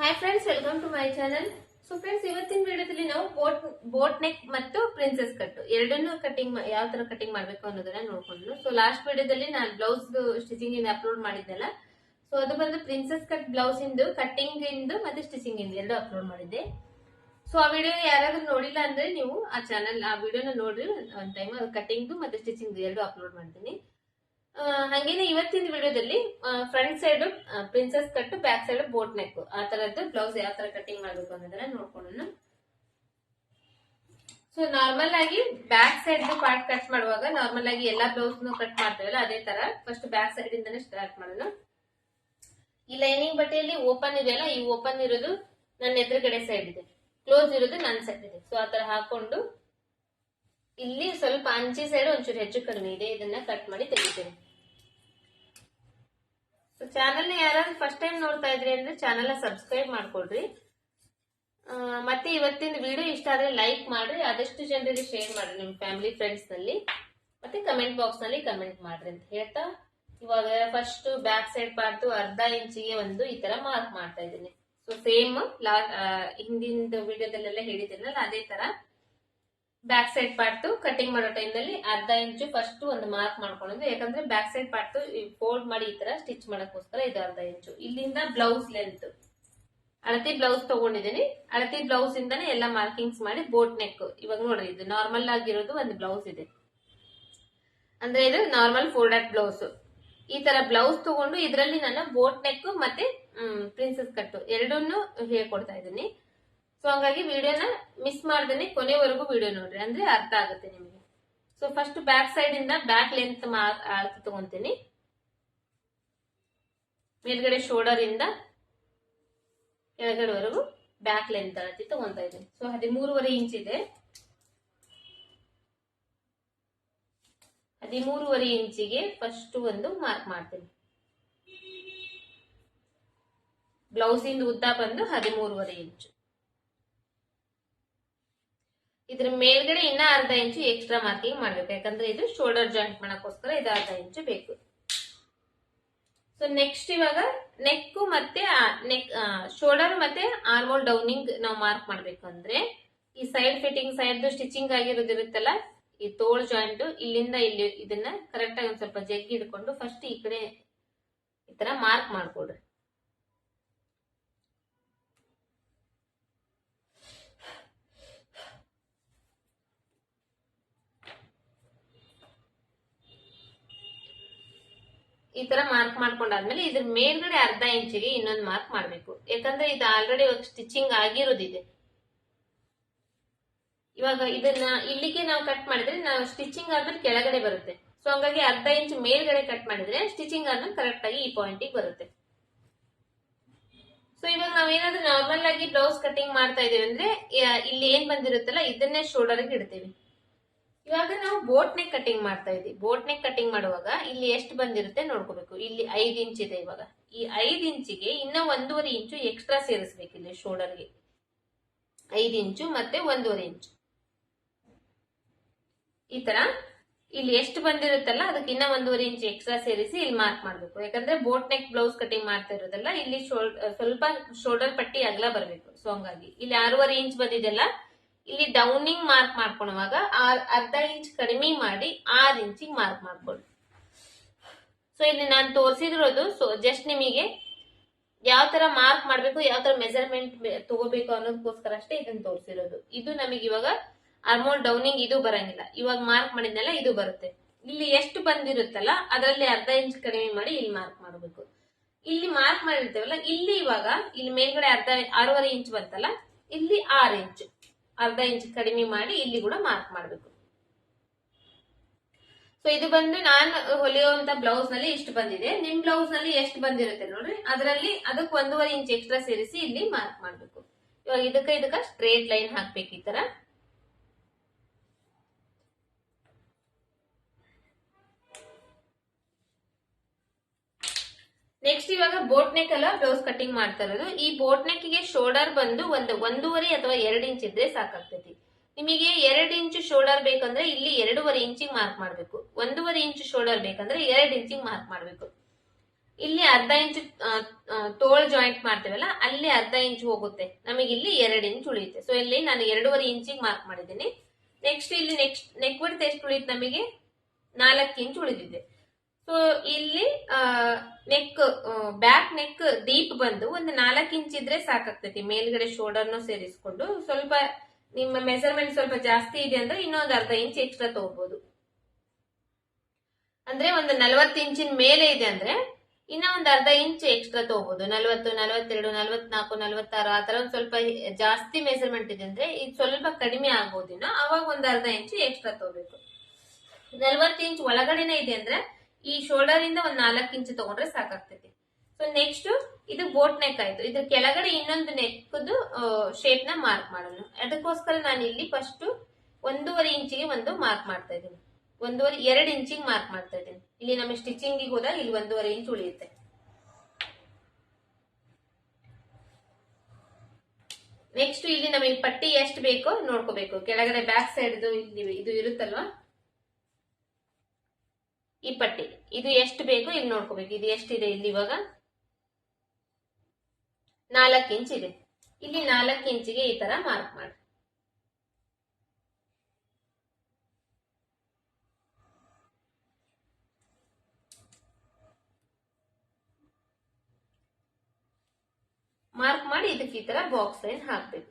Hi friends welcome to my channel so friends ಇವತ್ತಿನ ವಿಡಿಯೋದಲ್ಲಿ ನಾವು ಬೋಟ್ ಬೋಟ್ ನೆಕ್ ಮತ್ತು ಪ್ರಿನ್ಸೆಸ್ ಕಟ್ ಎರಡನ್ನೂ ಕಟಿಂಗ್ ಯಾವ ತರ ಕಟಿಂಗ್ ಮಾಡಬೇಕು ಅನ್ನೋದನ್ನ ನೋಡ್ಕೊಂಡು ಸೊ ಲಾಸ್ಟ್ ವಿಡಿಯೋದಲ್ಲಿ ನಾನು ಬ್ಲೌಸ್ ಸ್ಟಿಚಿಂಗ್ ಇಂದ ಅಪ್ಲೋಡ್ ಮಾಡಿದ್ದೆಲ್ಲ. ಸೊ ಅದು ಬಂದು ಪ್ರಿನ್ಸೆಸ್ ಕಟ್ ಬ್ಲೌಸ್ ಇಂದು ಕಟಿಂಗ್ ಇಂದು ಮತ್ತೆ ಸ್ಟಿಚಿಂಗ್ ಇಂದು ಎರಡು ಅಪ್ಲೋಡ್ ಮಾಡಿದ್ದೆ. ಸೊ ಆ ವಿಡಿಯೋ ಯಾರಾದ್ರೂ ನೋಡಿಲ್ಲ ಅಂದ್ರೆ ನೀವು ಆ ಚಾನಲ್ ಆ ವಿಡಿಯೋನ ನೋಡ್ರಿ. ಒಂದ್ ಟೈಮ್ ಅದು ಕಟ್ಟಿಂಗ್ ಮತ್ತೆ ಸ್ಟಿಚಿಂಗ್ ಎರಡು ಅಪ್ಲೋಡ್ ಮಾಡ್ತೀನಿ. ಹಂಗೇನೆ ಇವತ್ತಿನ ವಿಡಿಯೋದಲ್ಲಿ front side princess cut back side boat neck ಆ ತರದ್ದು ಬ್ಲೌಸ್ ಯಾವ ತರ ಕಟಿಂಗ್ ಮಾಡ್ಬೇಕು ಅನ್ನೋದನ್ನ ನೋಡ್ಕೊಳ್ಳೋಣ. ಸೊ ನಾರ್ಮಲ್ ಆಗಿ ಬ್ಯಾಕ್ ಸೈಡ್ ಪಾರ್ಟ್ ಕಟ್ ಮಾಡುವಾಗ ನಾರ್ಮಲ್ ಆಗಿ ಎಲ್ಲಾ ಬ್ಲೌಸ್ ಕಟ್ ಮಾಡ್ತೇವಲ್ಲ, ಅದೇ ತರ. ಫಸ್ಟ್ ಬ್ಯಾಕ್ ಸೈಡ್ ಇಂದಾನೆ ಸ್ಟಾರ್ಟ್ ಮಾಡೋಣ. ಈ ಲೈನಿಂಗ್ ಬಟ್ಟೆಯಲ್ಲಿ ಓಪನ್ ಇದೆಯಲ್ಲ ಈ ಓಪನ್ ಇರೋದು ನನ್ನ ಎದುರುಗಡೆ ಸೈಡ್ ಇದೆ. ಕ್ಲೋಸ್ ಇರೋದು ನನ್ನ ಸೈಡ್ ಇದೆ. ಸೊ ಆ ತರ ಹಾಕೊಂಡು ಇಲ್ಲಿ ಸ್ವಲ್ಪ ಅಂಚಿ ಸೈಡ್ ಒಂಚೂರು ಹೆಚ್ಚು ಕಡಿಮೆ ಇದೆ, ಇದನ್ನ ಕಟ್ ಮಾಡಿ ತೆಗಿತೀನಿ. ಚಾನಲ್ ಯಾರಾದ್ರೂ ಫಸ್ಟ್ ಟೈಮ್ ನೋಡ್ತಾ ಇದ್ರಿ ಅಂದ್ರೆ ಚಾನಲ್ ಸಬ್ಸ್ಕ್ರೈಬ್ ಮಾಡ್ಕೊಡ್ರಿ ಮತ್ತೆ ಇವತ್ತಿನ ವಿಡಿಯೋ ಇಷ್ಟ ಆದ್ರೆ ಲೈಕ್ ಮಾಡ್ರಿ, ಆದಷ್ಟು ಜನರಿಗೆ ಶೇರ್ ಮಾಡ್ರಿ ನಿಮ್ ಫ್ಯಾಮಿಲಿ ಫ್ರೆಂಡ್ಸ್ನಲ್ಲಿ. ಮತ್ತೆ ಕಮೆಂಟ್ ಬಾಕ್ಸ್ನಲ್ಲಿ ಕಮೆಂಟ್ ಮಾಡ್ರಿ ಅಂತ ಹೇಳ್ತಾ, ಇವಾಗ ಫಸ್ಟ್ ಬ್ಯಾಕ್ ಸೈಡ್ ಪಾರ್ಟ್ ಅರ್ಧ ಇಂಚಿಗೆ ಒಂದು ಈ ತರ ಮಾರ್ಕ್ ಮಾಡ್ತಾ ಇದ್ದೀನಿ. ಸೊ ಸೇಮ್ ಲಾ ಹಿಂದಿನ ವಿಡಿಯೋದಲ್ಲೆಲ್ಲ ಹೇಳಿದ್ದೀನಲ್ಲ ಅದೇ ತರ ಬ್ಯಾಕ್ ಸೈಡ್ ಪಾರ್ಟ್ ಕಟಿಂಗ್ ಮಾಡೋ ಟೈಮ್ನಲ್ಲಿ ಅರ್ಧ ಇಂಚು ಫಸ್ಟ್ ಒಂದು ಮಾರ್ಕ್ ಮಾಡ್ಕೊಳ್ಳೋದು. ಯಾಕಂದ್ರೆ ಬ್ಯಾಕ್ ಸೈಡ್ ಪಾರ್ಟ್ ಫೋಲ್ಡ್ ಮಾಡಿ ಈ ತರ ಸ್ಟಿಚ್ ಮಾಡೋಕ್ಕೋಸ್ಕರ ಇದು ಅರ್ಧ ಇಂಚು ಇಲ್ಲಿಂದ ಬ್ಲೌಸ್ ಲೆಂತ್ ಅಳತಿ ಬ್ಲೌಸ್ ತಗೊಂಡಿದ್ದೀನಿ. ಅಳತಿ ಬ್ಲೌಸ್ ಇಂದಾನೆ ಎಲ್ಲ ಮಾರ್ಕಿಂಗ್ಸ್ ಮಾಡಿ ಬೋಟ್ ನೆಕ್ ಇವಾಗ ನೋಡ್ರಿ, ಇದು ನಾರ್ಮಲ್ ಆಗಿರೋದು ಒಂದು ಬ್ಲೌಸ್ ಇದೆ. ಅಂದ್ರೆ ಇದು ನಾರ್ಮಲ್ ಫೋಲ್ಡೆಡ್ ಬ್ಲೌಸ್ ಈ ತರ ಬ್ಲೌಸ್ ತಗೊಂಡು ಇದರಲ್ಲಿ ನಾನು ಬೋಟ್ ನೆಕ್ ಮತ್ತೆ ಪ್ರಿನ್ಸಸ್ ಕಟ್ ಎರಡನ್ನೂ ಹೇಳ್ಕೊಡ್ತಾ ಇದ್ದೀನಿ. ಸೊ ಹಂಗಾಗಿ ವಿಡಿಯೋನ ಮಿಸ್ ಮಾಡ್ದೇನೆ ಕೊನೆವರೆಗೂ ವಿಡಿಯೋ ನೋಡ್ರಿ. ಅಂದ್ರೆ ಅರ್ಥ ಆಗುತ್ತೆ ನಿಮಗೆ. ಸೊ ಫಸ್ಟ್ ಬ್ಯಾಕ್ ಸೈಡ್ ಇಂದ ಬ್ಯಾಕ್ ಲೆಂತ್ ಅಳತೆ ತಗೊಂತೀನಿ. ಮೇಲ್ಗಡೆ ಶೋಲ್ಡರ್ ಇಂದ ಕೆಳಗಡೆವರೆಗೂ ಬ್ಯಾಕ್ ಲೆಂತ್ ಅಳತಿ ತಗೊಂತಾ ಇದ್ದೀನಿ. ಸೊ ಹದಿಮೂರುವರೆ ಇಂಚ್ ಇದೆ. ಹದಿಮೂರುವರೆ ಇಂಚಿಗೆ ಫಸ್ಟ್ ಒಂದು ಮಾರ್ಕ್ ಮಾಡ್ತೀನಿ. ಬ್ಲೌಸ್ ಇಂದ ಉದ್ದ ಬಂದು ಹದಿಮೂರುವರೆ ಇಂಚು ಇದ್ರ ಮೇಲ್ಗಡೆ ಇನ್ನ ಅರ್ಧ ಇಂಚು ಎಕ್ಸ್ಟ್ರಾ ಮಾರ್ಕಿಂಗ್ ಮಾಡ್ಬೇಕು. ಯಾಕಂದ್ರೆ ಇದು ಶೋಲ್ಡರ್ ಜಾಯಿಂಟ್ ಮಾಡೋಕ್ಕೋಸ್ಕರ ಇದು ಅರ್ಧ ಇಂಚು ಬೇಕು. ಸೊ ನೆಕ್ಸ್ಟ್ ಇವಾಗ ನೆಕ್ ಮತ್ತೆ ನೆಕ್ ಶೋಲ್ಡರ್ ಮತ್ತೆ ಆರ್ಮೋಲ್ ಡೌನಿಂಗ್ ನಾವು ಮಾರ್ಕ್ ಮಾಡ್ಬೇಕು ಅಂದ್ರೆ, ಈ ಸೈಡ್ ಫಿಟ್ಟಿಂಗ್ ಸೈಡ್ ಸ್ಟಿಚಿಂಗ್ ಆಗಿರೋದಿರುತ್ತಲ್ಲ, ಈ ತೋಳ್ ಜಾಯಿಂಟ್ ಇಲ್ಲಿಂದ ಇಲ್ಲಿ ಇದನ್ನ ಕರೆಕ್ಟ್ ಆಗಿ ಒಂದ್ ಸ್ವಲ್ಪ ಜಗ್ಗಿ ಹಿಡ್ಕೊಂಡು ಫಸ್ಟ್ ಈ ಕಡೆ ಈ ತರ ಮಾರ್ಕ್ ಮಾಡ್ಕೊಡ್ರಿ. ಈ ತರ ಮಾರ್ಕ್ ಮಾಡ್ಕೊಂಡಾದ್ಮೇಲೆ ಇದ್ರ ಮೇಲ್ಗಡೆ ಅರ್ಧ ಇಂಚಿಗೆ ಇನ್ನೊಂದು ಮಾರ್ಕ್ ಮಾಡ್ಬೇಕು. ಯಾಕಂದ್ರೆ ಇದು ಆಲ್ರೆಡಿ ಸ್ಟಿಚಿಂಗ್ ಆಗಿರೋದಿದೆ. ಇವಾಗ ಇದನ್ನ ಇಲ್ಲಿಗೆ ನಾವು ಕಟ್ ಮಾಡಿದ್ರೆ ನಾವು ಸ್ಟಿಚಿಂಗ್ ಆದ್ಮೇಲೆ ಕೆಳಗಡೆ ಬರುತ್ತೆ. ಸೊ ಹಂಗಾಗಿ ಅರ್ಧ ಇಂಚ್ ಮೇಲ್ಗಡೆ ಕಟ್ ಮಾಡಿದ್ರೆ ಸ್ಟಿಚಿಂಗ್ ಆದ್ಮೇಲೆ ಕರೆಕ್ಟ್ ಆಗಿ ಈ ಪಾಯಿಂಟಿಗೆ ಬರುತ್ತೆ. ಸೊ ಇವಾಗ ನಾವೇನಾದ್ರೂ ನಾರ್ಮಲ್ ಆಗಿ ಬ್ಲೌಸ್ ಕಟಿಂಗ್ ಮಾಡ್ತಾ ಇದೀವಿ ಅಂದ್ರೆ ಇಲ್ಲಿ ಏನ್ ಬಂದಿರುತ್ತಲ್ಲ, ಇದನ್ನೇ ಶೋಲ್ಡರ್ಗೆ ಇಡ್ತೀವಿ. ಇವಾಗ ನಾವು ಬೋಟ್ ನೆಕ್ ಕಟಿಂಗ್ ಮಾಡ್ತಾ ಇದ್ದೀವಿ ಬೋಟ್ ನೆಕ್ ಕಟಿಂಗ್ ಮಾಡುವಾಗ ಇಲ್ಲಿ ಎಷ್ಟು ಬಂದಿರುತ್ತೆ ನೋಡ್ಕೋಬೇಕು. ಇಲ್ಲಿ ಐದ್ ಇಂಚ್ ಇದೆ ಇವಾಗ. ಈ ಐದ್ ಇಂಚಿಗೆ ಇನ್ನ ಒಂದೂವರೆ ಇಂಚು ಎಕ್ಸ್ಟ್ರಾ ಸೇರಿಸ್ಬೇಕು ಇಲ್ಲಿ ಶೋಲ್ಡರ್ಗೆ ಐದ್ ಇಂಚು ಮತ್ತೆ ಒಂದೂವರೆ ಇಂಚು ಈ ತರ ಇಲ್ಲಿ ಎಷ್ಟು ಬಂದಿರುತ್ತಲ್ಲ ಅದಕ್ಕೆ ಇನ್ನ ಒಂದೂವರೆ ಇಂಚ್ ಎಕ್ಸ್ಟ್ರಾ ಸೇರಿಸಿ ಇಲ್ಲಿ ಮಾರ್ಕ್ ಮಾಡ್ಬೇಕು. ಯಾಕಂದ್ರೆ ಬೋಟ್ ನೆಕ್ ಬ್ಲೌಸ್ ಕಟಿಂಗ್ ಮಾಡ್ತಾ ಇರೋದಲ್ಲ, ಇಲ್ಲಿ ಸ್ವಲ್ಪ ಶೋಲ್ಡರ್ ಪಟ್ಟಿ ಅಗಲ ಬರಬೇಕು. ಸೊ ಹಂಗಾಗಿ ಇಲ್ಲಿ ಆರೂವರೆ ಇಂಚ್ ಬಂದಿದೆಲ್ಲ ಇಲ್ಲಿ ಡೌನಿಂಗ್ ಮಾರ್ಕ್ ಮಾಡ್ಕೊಳ್ಳುವಾಗ ಆರ್- ಅರ್ಧ ಇಂಚ್ ಕಡಿಮೆ ಮಾಡಿ ಆರ್ ಇಂಚಿಗೆ ಮಾರ್ಕ್ ಮಾಡ್ಕೊಳ್ಳಿ ಸೊ ಇಲ್ಲಿ ನಾನು ತೋರಿಸಿದಿರೋದು ಸೊ ಜಸ್ಟ್ ನಿಮಗೆ ಯಾವ ತರ ಮಾರ್ಕ್ ಮಾಡಬೇಕು, ಯಾವ ತರ ಮೆಜರ್ಮೆಂಟ್ ತಗೋಬೇಕು ಅನ್ನೋದಕ್ಕೋಸ್ಕರ ಅಷ್ಟೇ ಇದನ್ನ ತೋರಿಸಿರೋದು. ಇದು ನಮಗೆ ಇವಾಗ ಅರ್ಮೋಲ್ ಡೌನಿಂಗ್ ಇದು ಬರಂಗಿಲ್ಲ. ಇವಾಗ ಮಾರ್ಕ್ ಮಾಡಿದ್ನೆಲ್ಲ, ಇದು ಬರುತ್ತೆ. ಇಲ್ಲಿ ಎಷ್ಟು ಬಂದಿರುತ್ತಲ್ಲ, ಅದರಲ್ಲಿ ಅರ್ಧ ಇಂಚ್ ಕಡಿಮೆ ಮಾಡಿ ಇಲ್ಲಿ ಮಾರ್ಕ್ ಮಾಡಬೇಕು. ಇಲ್ಲಿ ಮಾರ್ಕ್ ಮಾಡಿರ್ತೇವಲ್ಲ, ಇಲ್ಲಿ ಇವಾಗ, ಇಲ್ಲಿ ಮೇಲ್ಗಡೆ ಅರ್ಧ, ಆರೂವರೆ ಇಂಚ್ ಬಂತಲ್ಲ, ಇಲ್ಲಿ ಆರು ಇಂಚ್ ಅರ್ಧ ಇಂಚ್ ಕಡಿಮೆ ಮಾಡಿ ಇಲ್ಲಿ ಕೂಡ ಮಾರ್ಕ್ ಮಾಡಬೇಕು. ಸೊ ಇದು ಬಂದು ನಾನು ಹೊಲಿಯುವಂತ ಬ್ಲೌಸ್ನಲ್ಲಿ ಇಷ್ಟು ಬಂದಿದೆ. ನಿಮ್ ಬ್ಲೌಸ್ನಲ್ಲಿ ಎಷ್ಟು ಬಂದಿರುತ್ತೆ ನೋಡ್ರಿ? ಅದರಲ್ಲಿ ಅದಕ್ಕೆ ಒಂದೂವರೆ ಇಂಚ್ ಎಕ್ಸ್ಟ್ರಾ ಸೇರಿಸಿ ಇಲ್ಲಿ ಮಾರ್ಕ್ ಮಾಡಬೇಕು. ಇವಾಗ ಇದಕ್ಕೆ ಇದಕ್ಕೆ ಸ್ಟ್ರೇಟ್ ಲೈನ್ ಹಾಕ್ಬೇಕು ಈ ತರ. ನೆಕ್ಸ್ಟ್ ಇವಾಗ ಬೋಟ್ ನೆಕ್ ಅಲ್ಲ ಬ್ಲೌಸ್ ಕಟಿಂಗ್ ಮಾಡ್ತಾ ಇರೋದು. ಈ ಬೋಟ್ ನೆಕ್ಗೆ ಶೋಲ್ಡರ್ ಬಂದು ಒಂದು ಒಂದೂವರೆ ಅಥವಾ ಎರಡು ಇಂಚ್ ಇದ್ರೆ ಸಾಕಾಗ್ತೈತಿ. ನಿಮಗೆ ಎರಡು ಇಂಚ್ ಶೋಲ್ಡರ್ ಬೇಕಂದ್ರೆ ಇಲ್ಲಿ ಎರಡೂವರೆ ಇಂಚಿಗೆ ಮಾರ್ಕ್ ಮಾಡಬೇಕು. ಒಂದೂವರೆ ಇಂಚ್ ಶೋಲ್ಡರ್ ಬೇಕಂದ್ರೆ ಎರಡು ಇಂಚಿಗೆ ಮಾರ್ಕ್ ಮಾಡಬೇಕು. ಇಲ್ಲಿ ಅರ್ಧ ಇಂಚ್ ತೋಳ್ ಜಾಯಿಂಟ್ ಮಾಡ್ತೇವಲ್ಲ, ಅಲ್ಲಿ ಅರ್ಧ ಇಂಚ್ ಹೋಗುತ್ತೆ. ನಮಗೆ ಇಲ್ಲಿ ಎರಡು ಇಂಚ್ ಉಳಿಯುತ್ತೆ. ಸೊ ಇಲ್ಲಿ ನಾನು ಎರಡೂವರೆ ಇಂಚಿಗೆ ಮಾರ್ಕ್ ಮಾಡಿದ್ದೀನಿ. ನೆಕ್ಸ್ಟ್ ಇಲ್ಲಿ ನೆಕ್ಸ್ಟ್ ನೆಕ್ ವರ್ತ್ ಎಷ್ಟು ಉಳಿಯುತ್ತೆ ನಮಗೆ? ನಾಲ್ಕು ಇಂಚ್ ಉಳಿದಿದೆ. ಸೊ ಇಲ್ಲಿ ನೆಕ್ ಬ್ಯಾಕ್ ನೆಕ್ ಡೀಪ್ ಬಂದು ಒಂದು ನಾಲ್ಕು ಇಂಚ್ ಇದ್ರೆ ಸಾಕಾಗ್ತೈತಿ. ಮೇಲ್ಗಡೆ ಶೋಲ್ಡರ್ನು ಸೇರಿಸ್ಕೊಂಡು ಸ್ವಲ್ಪ ನಿಮ್ಮ ಮೆಜರ್ಮೆಂಟ್ ಸ್ವಲ್ಪ ಜಾಸ್ತಿ ಇದೆ ಅಂದ್ರೆ ಇನ್ನೊಂದು ಅರ್ಧ ಇಂಚ್ ಎಕ್ಸ್ಟ್ರಾ ತಗೋಬಹುದು ಅಂದ್ರೆ ಒಂದು ನಲವತ್ತು ಇಂಚಿನ ಮೇಲೆ ಇದೆ ಅಂದ್ರೆ ಇನ್ನ ಒಂದು ಅರ್ಧ ಇಂಚ್ ಎಕ್ಸ್ಟ್ರಾ ತಗೋಬಹುದು ನಲ್ವತ್ತು, ನಲ್ವತ್ತೆರಡು, ನಲ್ವತ್ನಾಲ್ಕು, ನಲ್ವತ್ತಾರು, ಆ ಒಂದ್ ಸ್ವಲ್ಪ ಜಾಸ್ತಿ ಮೆಜರ್ಮೆಂಟ್ ಇದೆ ಅಂದ್ರೆ ಇದು ಸ್ವಲ್ಪ ಕಡಿಮೆ ಆಗೋದಿಲ್ಲ. ಅವಾಗ ಒಂದ್ ಅರ್ಧ ಇಂಚ್ ಎಕ್ಸ್ಟ್ರಾ ತಗೋಬೇಕು. ನಲ್ವತ್ತು ಇಂಚ್ ಒಳಗಡೆನೆ ಇದೆ ಅಂದ್ರೆ ಈ ಶೋಲ್ಡರ್ ಇಂದ ಒಂದ್ ನಾಲ್ಕು ಇಂಚ್ ತಗೊಂಡ್ರೆ ಸಾಕಾಗ್ತೈತಿ. ಸೊ ನೆಕ್ಸ್ಟ್ ಇದು ಬೋಟ್ ನೆಕ್ ಆಯ್ತು. ಇದ್ರ ಕೆಳಗಡೆ ಇನ್ನೊಂದು ನೆಕ್ದು ಶೇಪ್ನ ಮಾರ್ಕ್ ಮಾಡೋಣ. ಅದಕ್ಕೋಸ್ಕರ ನಾನು ಇಲ್ಲಿ ಫಸ್ಟ್ ಒಂದೂವರೆ ಇಂಚಿಗೆ ಒಂದು ಮಾರ್ಕ್ ಮಾಡ್ತಾ ಇದ್ದೀನಿ. ಒಂದೂವರೆ, ಎರಡು ಇಂಚಿಗೆ ಮಾರ್ಕ್ ಮಾಡ್ತಾ ಇದ್ದೀನಿ. ಇಲ್ಲಿ ನಮ್ಮ ಸ್ಟಿಚಿಂಗ್ ಹೋದಾಗ ಇಲ್ಲಿ ಒಂದೂವರೆ ಇಂಚ್ ಉಳಿಯುತ್ತೆ. ನೆಕ್ಸ್ಟ್ ಇಲ್ಲಿ ನಮಗೆ ಪಟ್ಟಿ ಎಷ್ಟು ಬೇಕೋ ನೋಡ್ಕೋಬೇಕು. ಕೆಳಗಡೆ ಬ್ಯಾಕ್ ಸೈಡ್ ಇದು ಇರುತ್ತಲ್ವಾ? ಈ ಪಟ್ಟಿ. ಇದು ಎಷ್ಟು ಬೇಕು ಇಲ್ಲಿ ನೋಡ್ಕೋಬೇಕು. ಇದು ಎಷ್ಟಿದೆ ಇಲ್ಲಿ ಇವಾಗ? ನಾಲ್ಕು ಇಂಚ್ ಇದೆ. ಇಲ್ಲಿ ನಾಲ್ಕು ಇಂಚಿಗೆ ಈ ತರ ಮಾರ್ಕ್ ಮಾಡಿ. ಮಾರ್ಕ್ ಮಾಡಿ ಇದಕ್ಕೆ ಈ ತರ ಬಾಕ್ಸ್ ಲೈನ್ ಹಾಕ್ಬೇಕು.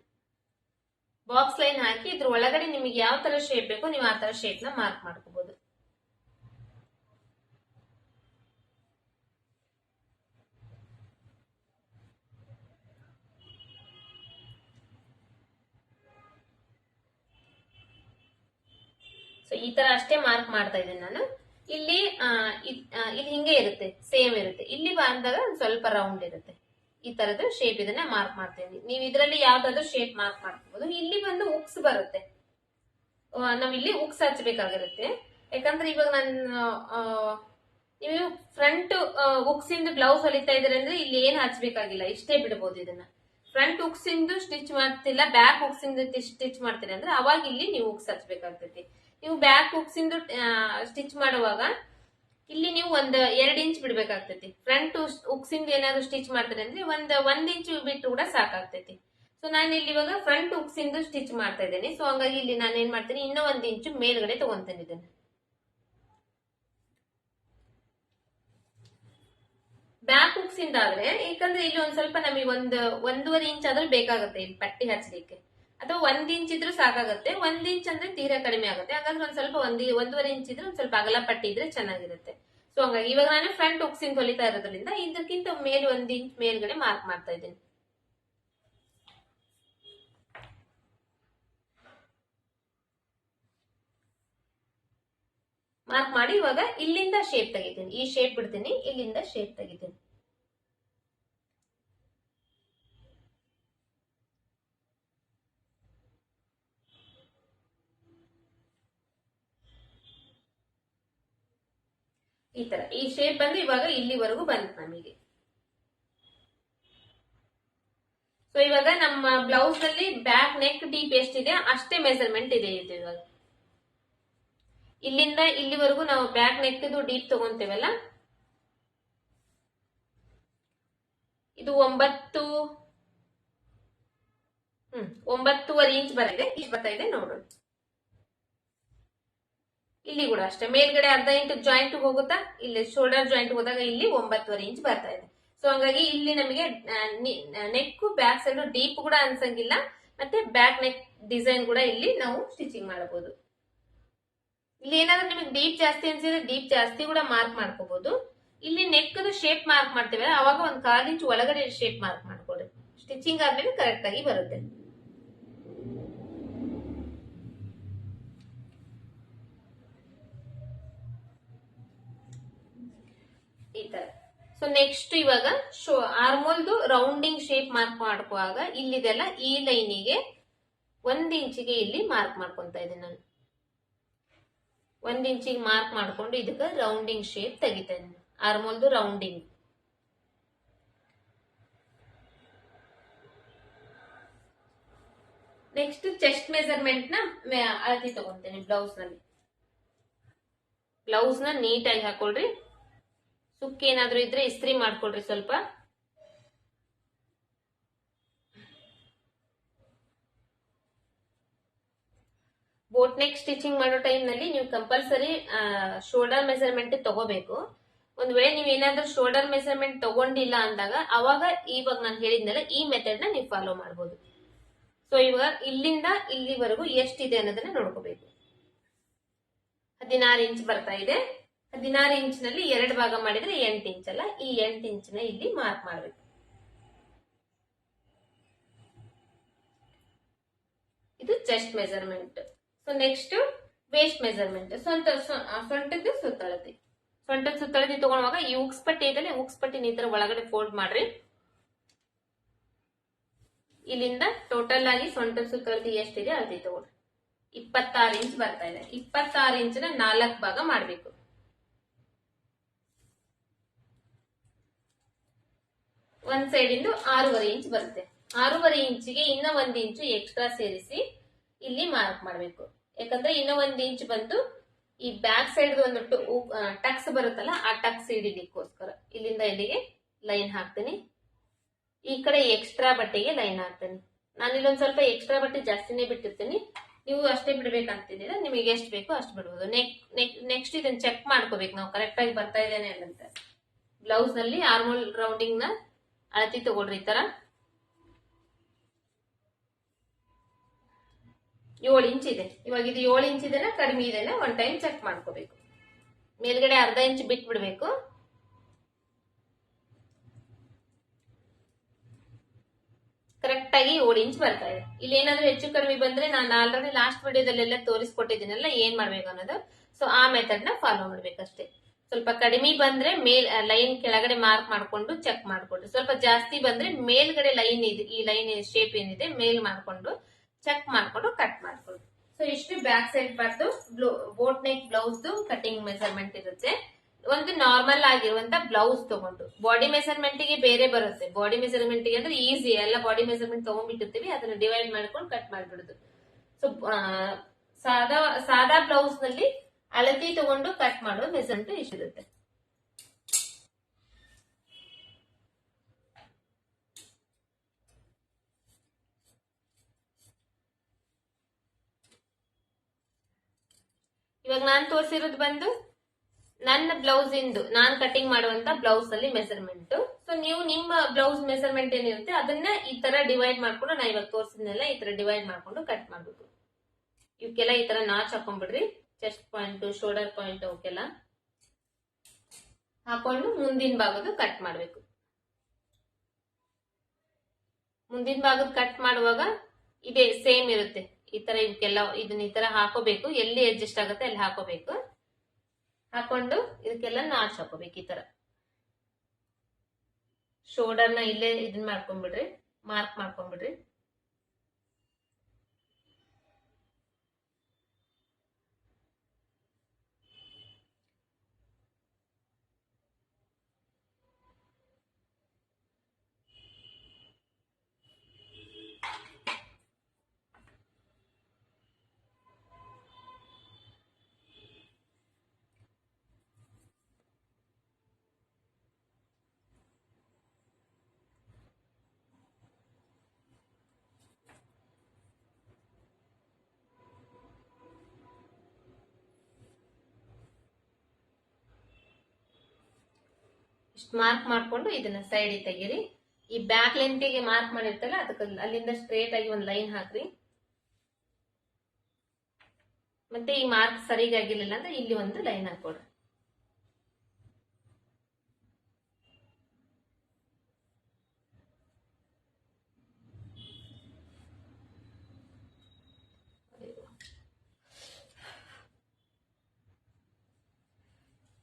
ಬಾಕ್ಸ್ ಲೈನ್ ಹಾಕಿ ಇದ್ರ ಒಳಗಡೆ ನಿಮಗೆ ಯಾವ ತರ ಶೇಪ್ ಬೇಕೋ ನೀವು ಆ ತರ ಶೇಪ್ನ ಮಾರ್ಕ್ ಮಾಡ್ಕೋಬಹುದು ಸೊ ಈ ತರ ಅಷ್ಟೇ ಮಾರ್ಕ್ ಮಾಡ್ತಾ ಇದ್ದೀನಿ ನಾನು. ಇಲ್ಲಿ ಇಲ್ಲಿ ಹಿಂಗೆ ಇರುತ್ತೆ ಸೇಮ್ ಇರುತ್ತೆ. ಇಲ್ಲಿ ಬಂದಾಗ ಸ್ವಲ್ಪ ರೌಂಡ್ ಇರುತ್ತೆ. ಈ ತರದ್ದು ಶೇಪ್ ಇದನ್ನ ಮಾರ್ಕ್ ಮಾಡ್ತೀನಿ ನೀವು ಇದರಲ್ಲಿ ಯಾವ್ದಾದ್ರು ಶೇಪ್ ಮಾರ್ಕ್ ಮಾಡ್ಕೋಬಹುದು ಇಲ್ಲಿ ಬಂದು ಉಕ್ಸ್ ಬರುತ್ತೆ. ನಾವ್ ಇಲ್ಲಿ ಉಕ್ಸ್ ಹಚ್ಬೇಕಾಗಿರುತ್ತೆ. ಯಾಕಂದ್ರೆ ಇವಾಗ ನಾನು ನೀವು ಫ್ರಂಟ್ ಉಕ್ಸ್ ಇಂದ ಬ್ಲೌಸ್ ಹೊಲಿತಾ ಇದ್ರೆ ಅಂದ್ರೆ ಇಲ್ಲಿ ಏನ್ ಹಚ್ಬೇಕಾಗಿಲ್ಲ. ಇಷ್ಟೇ ಬಿಡಬಹುದು ಇದನ್ನ. ಫ್ರಂಟ್ ಉಕ್ಸ್ ಇಂದು ಸ್ಟಿಚ್ ಮಾಡ್ತಿಲ್ಲ ಬ್ಯಾಕ್ ಉಕ್ಸ್ ಇಂದ ಸ್ಟಿಚ್ ಮಾಡ್ತೀನಿ ಅಂದ್ರೆ ಅವಾಗ ಇಲ್ಲಿ ನೀವು ಉಕ್ಸ್ ಹಚ್ಬೇಕಾಗ್ತೈತಿ. ನೀವು ಬ್ಯಾಕ್ ಹುಕ್ಸಿಂದು ಸ್ಟಿಚ್ ಮಾಡುವಾಗ, ಇಲ್ಲಿ ನೀವು ಒಂದು ಎರಡು ಇಂಚ್ ಬಿಡ್ಬೇಕಾಗ್ತೈತಿ. ಫ್ರಂಟ್ ಉಕ್ಸ್ ಇಂದ ಏನಾದ್ರು ಸ್ಟಿಚ್ ಮಾಡ್ತಾರೆ ಅಂದ್ರೆ ಒಂದು, ಒಂದ್ ಇಂಚ್ ಬಿಟ್ಟು ಕೂಡ ಸಾಕಾಗ್ತೈತಿ. ಸೊ ನಾನು ಇಲ್ಲಿ ಇವಾಗ ಫ್ರಂಟ್ ಉಕ್ಸ್ ಇಂದ ಸ್ಟಿಚ್ ಮಾಡ್ತಾ ಇದ್ದೇನೆ. ಸೊ ಹಂಗಾಗಿ ಇಲ್ಲಿ ನಾನು ಏನ್ ಮಾಡ್ತೀನಿ, ಇನ್ನೂ ಒಂದು ಇಂಚು ಮೇಲ್ಗಡೆ ತಗೊಂತೇನೆ ಇದನ್ನ. ಬ್ಯಾಕ್ ಹುಕ್ಸ್ ಇಂದ ಆದ್ರೆ ಯಾಕಂದ್ರೆ ಇಲ್ಲಿ ಒಂದ್ ಸ್ವಲ್ಪ ನಮಗೆ ಒಂದು, ಒಂದೂವರೆ ಇಂಚ್ ಆದ್ರೂ ಬೇಕಾಗುತ್ತೆ ಇಲ್ಲಿ ಪಟ್ಟಿ ಹಚ್ಚಲಿಕ್ಕೆ ಅಥವಾ ಒಂದ್ ಇಂಚ್ ಇದ್ರೂ ಸಾಕಾಗುತ್ತೆ, ಒಂದ್ ಇಂಚ್ ಅಂದ್ರೆ ತೀರಾ ಕಡಿಮೆ ಆಗುತ್ತೆ. ಹಾಗಾದ್ರೆ ಒಂದ್ ಸ್ವಲ್ಪ ಒಂದ್ ಒಂದೂವರೆ ಇಂಚ್ ಇದ್ರೆ ಒಂದ್ ಸ್ವಲ್ಪ ಅಗಲ ಪಟ್ಟಿ ಇದ್ರೆ ಚೆನ್ನಾಗಿರುತ್ತೆ. ಸೊ ಹಂಗಾಗಿ ಇವಾಗ ನಾನು ಫ್ರಂಟ್ ಉಕ್ಸಿಂದ ಹೊಲಿತಾ ಇರೋದ್ರಿಂದ ಇದಕ್ಕಿಂತ ಮೇಲೆ ಒಂದ್ ಇಂಚ್ ಮೇಲ್ಗಡೆ ಮಾರ್ಕ್ ಮಾಡ್ತಾ ಇದ್ದೀನಿ. ಮಾರ್ಕ್ ಮಾಡಿ ಇವಾಗ ಇಲ್ಲಿಂದ ಶೇಪ್ ತೆಗಿತೀನಿ. ಈ ಶೇಪ್ ಬಿಡ್ತೀನಿ, ಇಲ್ಲಿಂದ ಶೇಪ್ ತೆಗಿತೀನಿ. ಈ ತರ. ಈ ಶೇಪ್ ಬಂದು ಇವಾಗ ಇಲ್ಲಿವರೆಗೂ ಬಂತು ನಮಗೆ. ಸೊ ಇವಾಗ ನಮ್ಮ ಬ್ಲೌಸ್ ಅಲ್ಲಿ ಬ್ಯಾಕ್ ನೆಕ್ ಡೀಪ್ ಎಷ್ಟಿದೆ, ಅಷ್ಟೇ ಮೆಸರ್ಮೆಂಟ್ ಇದೆ ಇದು ಇವಾಗ. ಇಲ್ಲಿಂದ ಇಲ್ಲಿವರೆಗೂ ನಾವು ಬ್ಯಾಕ್ ನೆಕ್ ಡೀಪ್ ತಗೊಂತೇವಲ್ಲ? ಇದು ಒಂಬತ್ತು, ಹ್ಮ್, ಒಂಬತ್ತುವರೆ ಇಂಚ್ ಬರಲಿದೆ. ಇಷ್ಟು ಬರ್ತಾ ಇದೆ ನೋಡೋಣ. ಇಲ್ಲಿ ಕೂಡ ಅಷ್ಟೇ. ಮೇಲ್ಗಡೆ ಅರ್ಧ ಇಂಟು ಜಾಯಿಂಟ್ ಹೋಗುತ್ತಾ? ಇಲ್ಲಿ ಶೋಲ್ಡರ್ ಜಾಯಿಂಟ್ ಹೋದಾಗ ಇಲ್ಲಿ ಒಂಬತ್ತುವರೆ ಇಂಚ್ ಬರ್ತಾ ಇದೆ. ಸೊ ಹಂಗಾಗಿ ಇಲ್ಲಿ ನಮಗೆ ನೆಕ್ ಬ್ಯಾಕ್ ಸೈಡ್ ಡೀಪ್ ಕೂಡ ಅನ್ಸಂಗಿಲ್ಲ. ಮತ್ತೆ ಬ್ಯಾಕ್ ನೆಕ್ ಡಿಸೈನ್ ಕೂಡ ಇಲ್ಲಿ ನಾವು ಸ್ಟಿಚಿಂಗ್ ಮಾಡಬಹುದು ಇಲ್ಲಿ ಏನಾದ್ರೂ ನಿಮಗೆ ಡೀಪ್ ಜಾಸ್ತಿ ಅನ್ಸಿದ್ರೆ ಡೀಪ್ ಜಾಸ್ತಿ ಕೂಡ ಮಾರ್ಕ್ ಮಾಡ್ಕೋಬಹುದು ಇಲ್ಲಿ ನೆಕ್ ಶೇಪ್ ಮಾರ್ಕ್ ಮಾಡ್ತೇವೆ. ಅವಾಗ ಒಂದ್ ಕಾಲ್ ಇಂಚ್ ಒಳಗಡೆ ಶೇಪ್ ಮಾರ್ಕ್ ಮಾಡ್ಕೊಡ್ರಿ ಸ್ಟಿಚಿಂಗ್ ಆದ್ಮೇಲೆ ಕರೆಕ್ಟ್ ಆಗಿ ಬರುತ್ತೆ ಈ ತರ ಸೊ ನೆಕ್ಸ್ಟ್ ಇವಾಗ ಶೋ ಆರ್ಮೋಲ್ದು ರೌಂಡಿಂಗ್ ಶೇಪ್ ಮಾರ್ಕ್ ಮಾಡ್ಕೋವಾಗ ಇಲ್ಲಿದೆಲ್ಲ ಈ ಲೈನಿಗೆ ಒಂದ್ ಇಂಚಿಗೆ ಇಲ್ಲಿ ಮಾರ್ಕ್ ಮಾಡ್ಕೊಂತ ಇದ್ದೀನಿ ನಾನು. ಒಂದ್ ಇಂಚಿಗೆ ಮಾರ್ಕ್ ಮಾಡ್ಕೊಂಡು ಇದಕ್ಕೆ ರೌಂಡಿಂಗ್ ಶೇಪ್ ತೆಗಿತಾ ಇದ್ದೀನಿ. ಆರ್ಮೋಲ್ದು ರೌಂಡಿಂಗ್ ನೆಕ್ಸ್ಟ್ ಚೆಸ್ಟ್ ಮೆಸರ್ಮೆಂಟ್ನ ಅಳತಿ ಅಳತೆ ತಗೊಂತೇನೆ ಬ್ಲೌಸ್ನಲ್ಲಿ. ಬ್ಲೌಸ್ನ ನೀಟಾಗಿ ಹಾಕೊಳ್ರಿ. ಸುಕ್ಕ ಏನಾದ್ರೂ ಇದ್ರೆ ಇಸ್ತ್ರಿ ಮಾಡ್ಕೊಡ್ರಿ ಸ್ವಲ್ಪ. ಬೋಟ್ ನೆಕ್ ಸ್ಟಿಚಿಂಗ್ ಮಾಡೋ ಟೈಮ್ನಲ್ಲಿ ನೀವು ಕಂಪಲ್ಸರಿ ಶೋಲ್ಡರ್ ಮೆಸರ್ಮೆಂಟ್ ತಗೋಬೇಕು. ಒಂದ್ ವೇಳೆ ನೀವು ಏನಾದ್ರೂ ಶೋಲ್ಡರ್ ಮೆಸರ್ಮೆಂಟ್ ತಗೊಂಡಿಲ್ಲ ಅಂದಾಗ ಅವಾಗ ಇವಾಗ ನಾನು ಹೇಳಿದ್ನಲ್ಲ ಈ ಮೆಥಡ್ನ ನೀವು ಫಾಲೋ ಮಾಡ್ಬೋದು. ಸೊ ಇವಾಗ ಇಲ್ಲಿಂದ ಇಲ್ಲಿವರೆಗೂ ಎಷ್ಟಿದೆ ಅನ್ನೋದನ್ನ ನೋಡ್ಕೋಬೇಕು. ಹದಿನಾರು ಇಂಚ್ ಬರ್ತಾ ಇದೆ. ಹದಿನಾರು ಇಂಚಿನಲ್ಲಿ ಎರಡು ಭಾಗ ಮಾಡಿದ್ರೆ ಎಂಟು ಇಂಚ್ ಅಲ್ಲ ಈ ಎಂಟು ಇಂಚ್ನ ಇಲ್ಲಿ ಮಾರ್ಕ್ ಮಾಡಬೇಕು ಇದು chest measurement so next waist measurement ಸೊಂಟ ಸೊಂಟದ್ದು ಸುತ್ತಳತೆ. ಸೊಂಟದ ಸುತ್ತಳತೆ ತಗೊಳುವಾಗ ಈ ಉಕ್ಸ್ ಪಟ್ಟಿ ಇದೆಲ್ಲ ಉಕ್ಸ್ ಒಳಗಡೆ ಫೋಲ್ಡ್ ಮಾಡ್ರಿ. ಇಲ್ಲಿಂದ ಟೋಟಲ್ ಆಗಿ ಸೊಂಟದ ಸುತ್ತಳತೆ ಎಷ್ಟಿದೆ ಅಳತೆ ತಗೊಳ್ಳಿ. ಇಪ್ಪತ್ತಾರು ಇಂಚ್ ಬರ್ತಾ ಇದೆ. ಇಪ್ಪತ್ತಾರು ಇಂಚಿನ ನಾಲ್ಕು ಭಾಗ ಮಾಡ್ಬೇಕು. ಒಂದ್ ಸೈಡ್ ಇಂದು ಆರೂವರೆ ಇಂಚ್ ಬರುತ್ತೆ. ಆರೂವರೆ ಇಂಚಿಗೆ ಇನ್ನ ಒಂದ್ ಇಂಚು ಎಕ್ಸ್ಟ್ರಾ ಸೇರಿಸಿ ಇಲ್ಲಿ ಮಾರ್ಕ್ ಮಾಡ್ಬೇಕು. ಯಾಕಂದ್ರೆ ಇನ್ನ ಒಂದ್ ಇಂಚ್ ಬಂದು ಈ ಬ್ಯಾಕ್ ಸೈಡ್ ಒಂದು ಟಕ್ಸ್ ಬರುತ್ತಲ್ಲ, ಆ ಟಕ್ಸ್ ಹಿಡಿಲಿಕ್ಕೋಸ್ಕರ ಇಲ್ಲಿಂದ ಇಲ್ಲಿಗೆ ಲೈನ್ ಹಾಕ್ತೀನಿ. ಈ ಕಡೆ ಎಕ್ಸ್ಟ್ರಾ ಬಟ್ಟೆಗೆ ಲೈನ್ ಹಾಕ್ತೀನಿ. ನಾನು ಇಲ್ಲೊಂದ್ ಸ್ವಲ್ಪ ಎಕ್ಸ್ಟ್ರಾ ಬಟ್ಟೆ ಜಾಸ್ತಿನೇ ಬಿಟ್ಟಿರ್ತೀನಿ. ನೀವು ಅಷ್ಟೇ ಬಿಡ್ಬೇಕಂತಿದ್ದೀರ, ನಿಮಗೆ ಎಷ್ಟು ಬೇಕೋ ಅಷ್ಟು ಬಿಡ್ಬೋದು. ನೆಕ್ ನೆಕ್ಸ್ಟ್ ಇದನ್ನ ಚೆಕ್ ಮಾಡ್ಕೋಬೇಕು. ನಾವು ಕರೆಕ್ಟಾಗಿ ಬರ್ತಾ ಇದ್ದೇನೆ ಅಂತ ಬ್ಲೌಸ್ನಲ್ಲಿ ಆರ್ಮೋಲ್ ರೌಂಡಿಂಗ್ನ ಅಳತಿ ತಗೊಳ್ರಿ ಈ ತರ. ಏಳು ಇಂಚ್ ಇದೆ. ಇವಾಗ ಇದು ಏಳು ಇಂಚ್ ಇದೆನಾ, ಕಡಿಮೆ ಇದೆನಾ ಒನ್ ಟೈಮ್ ಚೆಕ್ ಮಾಡ್ಕೋಬೇಕು. ಮೇಲ್ಗಡೆ ಅರ್ಧ ಇಂಚ್ ಬಿಟ್ಬಿಡ್ಬೇಕು. ಕರೆಕ್ಟ್ ಆಗಿ ಏಳು ಇಂಚ್ ಬರ್ತಾ ಇದೆ. ಇಲ್ಲಿ ಏನಾದ್ರು ಹೆಚ್ಚು ಕಡಿಮೆ ಬಂದ್ರೆ ನಾನು ಆಲ್ರೆಡಿ ಲಾಸ್ಟ್ ವಿಡಿಯೋದಲ್ಲೆಲ್ಲ ತೋರಿಸ್ಕೊಟ್ಟಿದ್ದೀನಲ್ಲ, ಏನ್ ಮಾಡ್ಬೇಕು ಅನ್ನೋದು. ಸೊ ಆ ಮೆಥಡ್ನ ಫಾಲೋ ಮಾಡ್ಬೇಕಷ್ಟೇ. ಸ್ವಲ್ಪ ಕಡಿಮೆ ಬಂದ್ರೆ ಮೇಲ್ ಲೈನ್ ಕೆಳಗಡೆ ಮಾರ್ಕ್ ಮಾಡ್ಕೊಂಡು ಚೆಕ್ ಮಾಡ್ಕೊಡ್ರಿ ಸ್ವಲ್ಪ ಜಾಸ್ತಿ ಬಂದ್ರೆ ಮೇಲ್ಗಡೆ ಲೈನ್ ಇದೆ, ಈ ಲೈನ್ ಶೇಪ್ ಏನಿದೆ, ಮೇಲ್ ಮಾಡ್ಕೊಂಡು ಚೆಕ್ ಮಾಡ್ಕೊಂಡು ಕಟ್ ಮಾಡ್ಕೊಡ್ರಿ ಸೊ ಇಷ್ಟು back side part boat neck blouse cutting measurement ಇರುತ್ತೆ. ಒಂದು ನಾರ್ಮಲ್ ಆಗಿರುವಂತ ಬ್ಲೌಸ್ ತಗೊಂಡು. ಬಾಡಿ ಮೆಸರ್ಮೆಂಟ್ಗೆ ಬೇರೆ ಬರುತ್ತೆ. ಬಾಡಿ ಮೆಸರ್ಮೆಂಟ್ಗೆ ಅಂದ್ರೆ ಈಸಿ ಎಲ್ಲ ಬಾಡಿ ಮೆಸರ್ಮೆಂಟ್ ತಗೊಂಡ್ಬಿಟ್ಟಿರ್ತೀವಿ, ಅದನ್ನ ಡಿವೈಡ್ ಮಾಡ್ಕೊಂಡು ಕಟ್ ಮಾಡ್ಬಿಡುದು. ಸೊ ಸಾದಾ ಸಾದಾ ಬ್ಲೌಸ್ನಲ್ಲಿ ಅಳತಿ ತಗೊಂಡು ಕಟ್ ಮಾಡೋ ಮೆಸರ್ಮೆಂಟ್ ಇಷ್ಟಿರುತ್ತೆ ಇವಾಗ ನಾನ್ ತೋರಿಸಿರೋದು ಬಂದು ನನ್ನ ಬ್ಲೌಸ್ ಇಂದು ನಾನ್ ಕಟಿಂಗ್ ಮಾಡುವಂತ ಬ್ಲೌಸ್ ಅಲ್ಲಿ ಮೆಸರ್ಮೆಂಟ್ ಸೊ ನೀವು ನಿಮ್ಮ ಬ್ಲೌಸ್ ಮೆಸರ್ಮೆಂಟ್ ಏನಿರುತ್ತೆ ಅದನ್ನ ಈ ತರ ಡಿವೈಡ್ ಮಾಡ್ಕೊಂಡು ನಾ ಇವಾಗ ತೋರಿಸಿದ್ನೆಲ್ಲ ಈ ತರ ಡಿವೈಡ್ ಮಾಡ್ಕೊಂಡು ಕಟ್ ಮಾಡ್ಬೇಕು. ಇವಕ್ಕೆಲ್ಲ ಈ ತರ ನಾಚ್ ಹಾಕೊಂಡ್ಬಿಡ್ರಿ. ಚೆಸ್ಟ್ ಪಾಯಿಂಟ್ ಶೋಲ್ಡರ್ ಪಾಯಿಂಟ್ ಅವಕ್ಕೆಲ್ಲ ಹಾಕೊಂಡು ಮುಂದಿನ ಭಾಗದ ಕಟ್ ಮಾಡಬೇಕು. ಮುಂದಿನ ಭಾಗದ ಕಟ್ ಮಾಡುವಾಗ ಇದೇ ಸೇಮ್ ಇರುತ್ತೆ. ಈ ತರ ಇದಕ್ಕೆಲ್ಲ ಇದನ್ನ ಈ ತರ ಹಾಕೋಬೇಕು. ಎಲ್ಲಿ ಅಡ್ಜಸ್ಟ್ ಆಗುತ್ತೆ ಅಲ್ಲಿ ಹಾಕೋಬೇಕು. ಹಾಕೊಂಡು ಇದಕ್ಕೆಲ್ಲ ನಾಚ್ ಹಾಕೋಬೇಕು ಈ ತರ. ಶೋಲ್ಡರ್ನ ಇಲ್ಲೇ ಇದನ್ನ ಮಾಡ್ಕೊಂಡ್ಬಿಡ್ರಿ ಮಾರ್ಕ್ ಮಾಡ್ಕೊಂಡ್ಬಿಡ್ರಿ. ಮಾರ್ಕ್ ಮಾಡ್ಕೊಂಡು ಇದನ್ನ ಸೈಡ್ ತೆಗೀರಿ. ಈ ಬ್ಯಾಕ್ ಲೆಂತಿಗೆ ಮಾರ್ಕ್ ಮಾಡಿರ್ತಲ್ಲ, ಅದಕ್ಕೆ ಅಲ್ಲಿಂದ ಸ್ಟ್ರೇಟ್ ಆಗಿ ಒಂದು ಲೈನ್ ಹಾಕ್ರಿ. ಮತ್ತೆ ಈ ಮಾರ್ಕ್ ಸರಿಗಾಗಿರ್ಲಿಲ್ಲ ಅಂದ್ರೆ ಇಲ್ಲಿ ಒಂದು ಲೈನ್ ಹಾಕೊಡ್ರಿ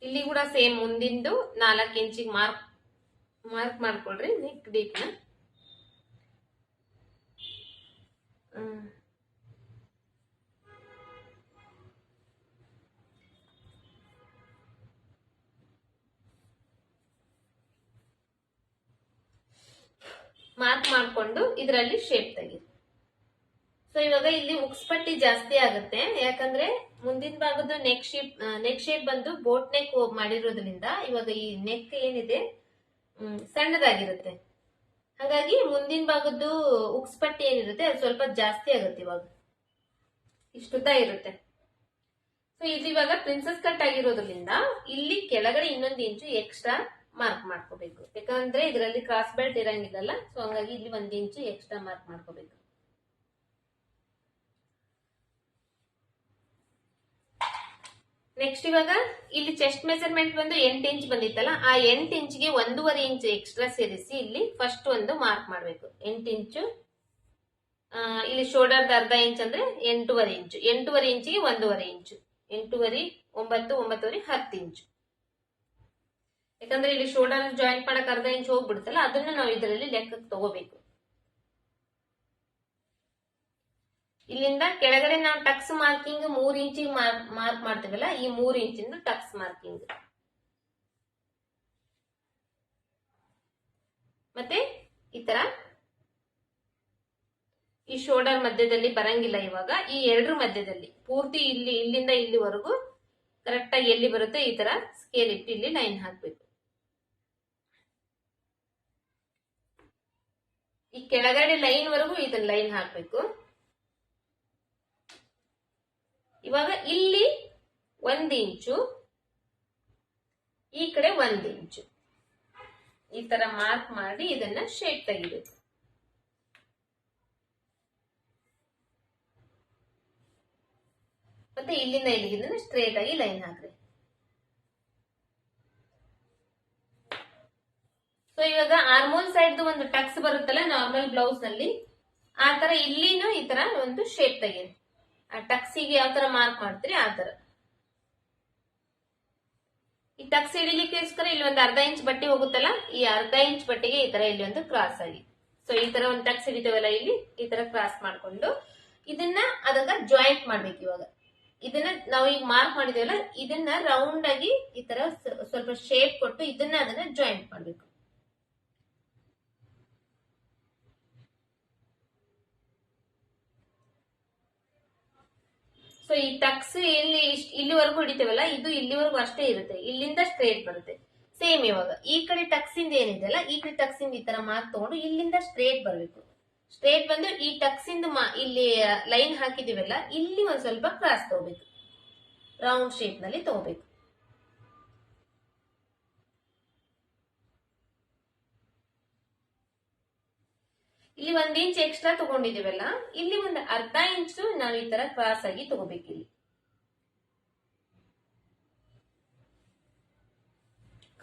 ಇಲ್ಲಿ ಕೂಡ ಸೇಮ್ ಮುಂದಿಂದು ನಾಲ್ಕು ಇಂಚಿಗೆ ಮಾರ್ಕ್ ಮಾರ್ಕ್ ಮಾಡ್ಕೊಳ್ರಿ ನೆಕ್ ಡೀಪ್ನ ಮಾರ್ಕ್ ಮಾಡ್ಕೊಂಡು ಇದರಲ್ಲಿ ಶೇಪ್ ತೆಗಿ ಸೊ ಇವಾಗ ಇಲ್ಲಿ ಉಕ್ಸ್ ಪಟ್ಟಿ ಜಾಸ್ತಿ ಆಗುತ್ತೆ. ಯಾಕಂದ್ರೆ ಮುಂದಿನ ಭಾಗದ ನೆಕ್ ಶೇಪ್ ನೆಕ್ ಶೇಪ್ ಬಂದು ಬೋಟ್ ನೆಕ್ ಮಾಡಿರೋದ್ರಿಂದ ಇವಾಗ ಈ ನೆಕ್ ಏನಿದೆ ಸಣ್ಣದಾಗಿರುತ್ತೆ. ಹಾಗಾಗಿ ಮುಂದಿನ ಭಾಗದ್ದು ಉಕ್ಸ್ ಪಟ್ಟಿ ಏನಿರುತ್ತೆ, ಅದು ಸ್ವಲ್ಪ ಜಾಸ್ತಿ ಆಗುತ್ತೆ ಇವಾಗ. ಇಷ್ಟುದ್ದ ಇರುತ್ತೆ. ಸೊ ಇದು ಇವಾಗ ಪ್ರಿನ್ಸಸ್ ಕಟ್ ಆಗಿರೋದ್ರಿಂದ ಇಲ್ಲಿ ಕೆಳಗಡೆ ಇನ್ನೊಂದು ಇಂಚು ಎಕ್ಸ್ಟ್ರಾ ಮಾರ್ಕ್ ಮಾಡ್ಕೋಬೇಕು. ಯಾಕಂದ್ರೆ ಇದರಲ್ಲಿ ಕ್ರಾಸ್ ಬೆಲ್ಟ್ ಇರಂಗಿಲ್ಲ ಸೊ ಹಂಗಾಗಿ ಇಲ್ಲಿ ಒಂದ್ ಇಂಚು ಎಕ್ಸ್ಟ್ರಾ ಮಾರ್ಕ್ ಮಾಡ್ಕೋಬೇಕು. ನೆಕ್ಸ್ಟ್ ಇವಾಗ, ಇಲ್ಲಿ ಚೆಸ್ಟ್ ಮೆಜರ್ಮೆಂಟ್ ಬಂದು ಎಂಟು ಇಂಚ್ ಬಂದಿತ್ತಲ್ಲ, ಆ ಎಂಟು ಇಂಚ್ಗೆ ಒಂದೂವರೆ ಇಂಚ್ ಎಕ್ಸ್ಟ್ರಾ ಸೇರಿಸಿ ಇಲ್ಲಿ ಫಸ್ಟ್ ಒಂದು ಮಾರ್ಕ್ ಮಾಡಬೇಕು. ಎಂಟು ಇಂಚು ಇಲ್ಲಿ ಶೋಲ್ಡರ್ದ ಅರ್ಧ ಇಂಚ್ ಅಂದ್ರೆ ಎಂಟೂವರೆ ಇಂಚು ಎಂಟೂವರೆ ಇಂಚಿಗೆ ಒಂದೂವರೆ ಇಂಚು ಎಂಟೂವರೆ, ಒಂಬತ್ತು, ಒಂಬತ್ತುವರೆ, ಹತ್ತು ಇಂಚು ಯಾಕಂದ್ರೆ ಇಲ್ಲಿ ಶೋಲ್ಡರ್ ಜಾಯಿಂಟ್ ಮಾಡಕ್ ಅರ್ಧ ಇಂಚ್ ಹೋಗ್ಬಿಡುತ್ತಲ್ಲ, ಅದನ್ನ ನಾವು ಇದರಲ್ಲಿ ಲೆಕ್ಕಕ್ಕೆ ತಗೋಬೇಕು. ಇಲ್ಲಿಂದ ಕೆಳಗಡೆ ನಾವು ಟಕ್ಸ್ ಮಾರ್ಕಿಂಗ್ ಮೂರ್ ಇಂಚಿಗೆ ಮಾರ್ಕ್ ಮಾಡ್ತೀವಲ್ಲ, ಈ ಮೂರ್ ಇಂಚಿಂದ ಟಕ್ಸ್ ಮಾರ್ಕಿಂಗ್. ಮತ್ತೆ ಈ ತರ. ಈ ಶೋಲ್ಡರ್ ಮಧ್ಯದಲ್ಲಿ ಬರಂಗಿಲ್ಲ ಇವಾಗ. ಈ ಎರಡರ ಮಧ್ಯದಲ್ಲಿ. ಪೂರ್ತಿ ಇಲ್ಲಿ, ಇಲ್ಲಿಂದ ಇಲ್ಲಿವರೆಗೂ ಕರೆಕ್ಟ್ ಆಗಿ ಎಲ್ಲಿ ಬರುತ್ತೆ ಈ ತರ ಸ್ಕೇಲ್ ಇಟ್ಟು ಇಲ್ಲಿ ಲೈನ್ ಹಾಕ್ಬೇಕು. ಈ ಕೆಳಗಡೆ ಲೈನ್ ವರೆಗೂ ಇದನ್ನ ಲೈನ್ ಹಾಕ್ಬೇಕು. ಇವಾಗ ಇಲ್ಲಿ ಒಂದ್ ಇಂಚು, ಈ ಕಡೆ ಒಂದ್ ಇಂಚು. ಈ ತರ ಮಾರ್ಕ್ ಮಾಡಿ ಇದನ್ನ ಶೇಪ್ ತೆಗಿಬೇಕು. ಮತ್ತೆ ಇಲ್ಲಿಂದ ಇಲ್ಲಿಗಿಂದ ಸ್ಟ್ರೇಟ್ ಆಗಿ ಲೈನ್ ಹಾಕ್ರಿ. ಸೊ ಇವಾಗ ಆರ್ಮೋಲ್ ಸೈಡ್ ಒಂದು ಟಕ್ಸ್ ಬರುತ್ತಲ್ಲ ನಾರ್ಮಲ್ ಬ್ಲೌಸ್ನಲ್ಲಿ, ಆ ತರ ಇಲ್ಲಿನೂ ಈ ತರ ಒಂದು ಶೇಪ್ ತೆಗೀರಿ. ಟಕ್ಸಿಗೆ ಯಾವ ತರ ಮಾರ್ಕ್ ಮಾಡ್ತೀರಿ, ಆ ತರ. ಈ ಟಕ್ಸ್ ಹಿಡಿಲಿಕ್ಕೋಸ್ಕರ ಇಲ್ಲಿ ಒಂದು ಅರ್ಧ ಇಂಚ್ ಬಟ್ಟೆ ಹೋಗುತ್ತಲ್ಲ, ಈ ಅರ್ಧ ಇಂಚ್ ಬಟ್ಟೆಗೆ ಈ ತರ ಇಲ್ಲಿ ಒಂದು ಕ್ರಾಸ್ ಆಗಿ. ಸೊ ಈ ತರ ಒಂದು ಟಕ್ಸ್ ಹಿಡಿತೇವಲ್ಲ ಇಲ್ಲಿ, ಈ ತರ ಕ್ರಾಸ್ ಮಾಡ್ಕೊಂಡು ಇದನ್ನ ಅದಕ್ಕ ಜಾಯಿಂಟ್ ಮಾಡ್ಬೇಕು ಇವಾಗ. ಇದನ್ನ ನಾವು ಈಗ ಮಾರ್ಕ್ ಮಾಡಿದೇವಲ್ಲ, ಇದನ್ನ ರೌಂಡ್ ಆಗಿ ಈ ತರ ಸ್ವಲ್ಪ ಶೇಪ್ ಕೊಟ್ಟು ಇದನ್ನ ಅದನ್ನ ಜಾಯಿಂಟ್ ಮಾಡ್ಬೇಕು. ಸೊ ಈ ಟಕ್ಸ್ ಇಲ್ಲಿ ಇಲ್ಲಿವರೆಗೂ ಹಿಡಿತೇವಲ್ಲ? ಇದು ಇಲ್ಲಿವರೆಗೂ ಅಷ್ಟೇ ಇರುತ್ತೆ. ಇಲ್ಲಿಂದ ಸ್ಟ್ರೇಟ್ ಬರುತ್ತೆ. ಸೇಮ್ ಇವಾಗ. ಈ ಕಡೆ ಟಕ್ಸ್ ಇಂದ ಏನಿದೆಯಲ್ಲ ಈ ಕಡೆ ಟಕ್ಸ್ ಇಂದ ಈ ತರ ಮಾರ್ಕ್ ತಗೊಂಡು ಇಲ್ಲಿಂದ ಸ್ಟ್ರೇಟ್ ಬರಬೇಕು. ಸ್ಟ್ರೇಟ್ ಬಂದು ಈ ಟಕ್ಸ್ ಇಂದ ಇಲ್ಲಿ ಲೈನ್ ಹಾಕಿದಿವಲ್ಲ, ಇಲ್ಲಿ ಒಂದ್ ಸ್ವಲ್ಪ ಕ್ರಾಸ್ ತಗೋಬೇಕು. ರೌಂಡ್ ಶೇಪ್ನಲ್ಲಿ ತಗೋಬೇಕು. ಇಲ್ಲಿ ಒಂದ್ ಇಂಚ್ ಎಕ್ಸ್ಟ್ರಾ ತಗೊಂಡಿದೀವಲ್ಲ, ಇಲ್ಲಿ ಒಂದು ಅರ್ಧ ಇಂಚು ನಾವು ಈ ತರ ಕ್ರಾಸ್ ಆಗಿ ತಗೋಬೇಕು ಇಲ್ಲಿ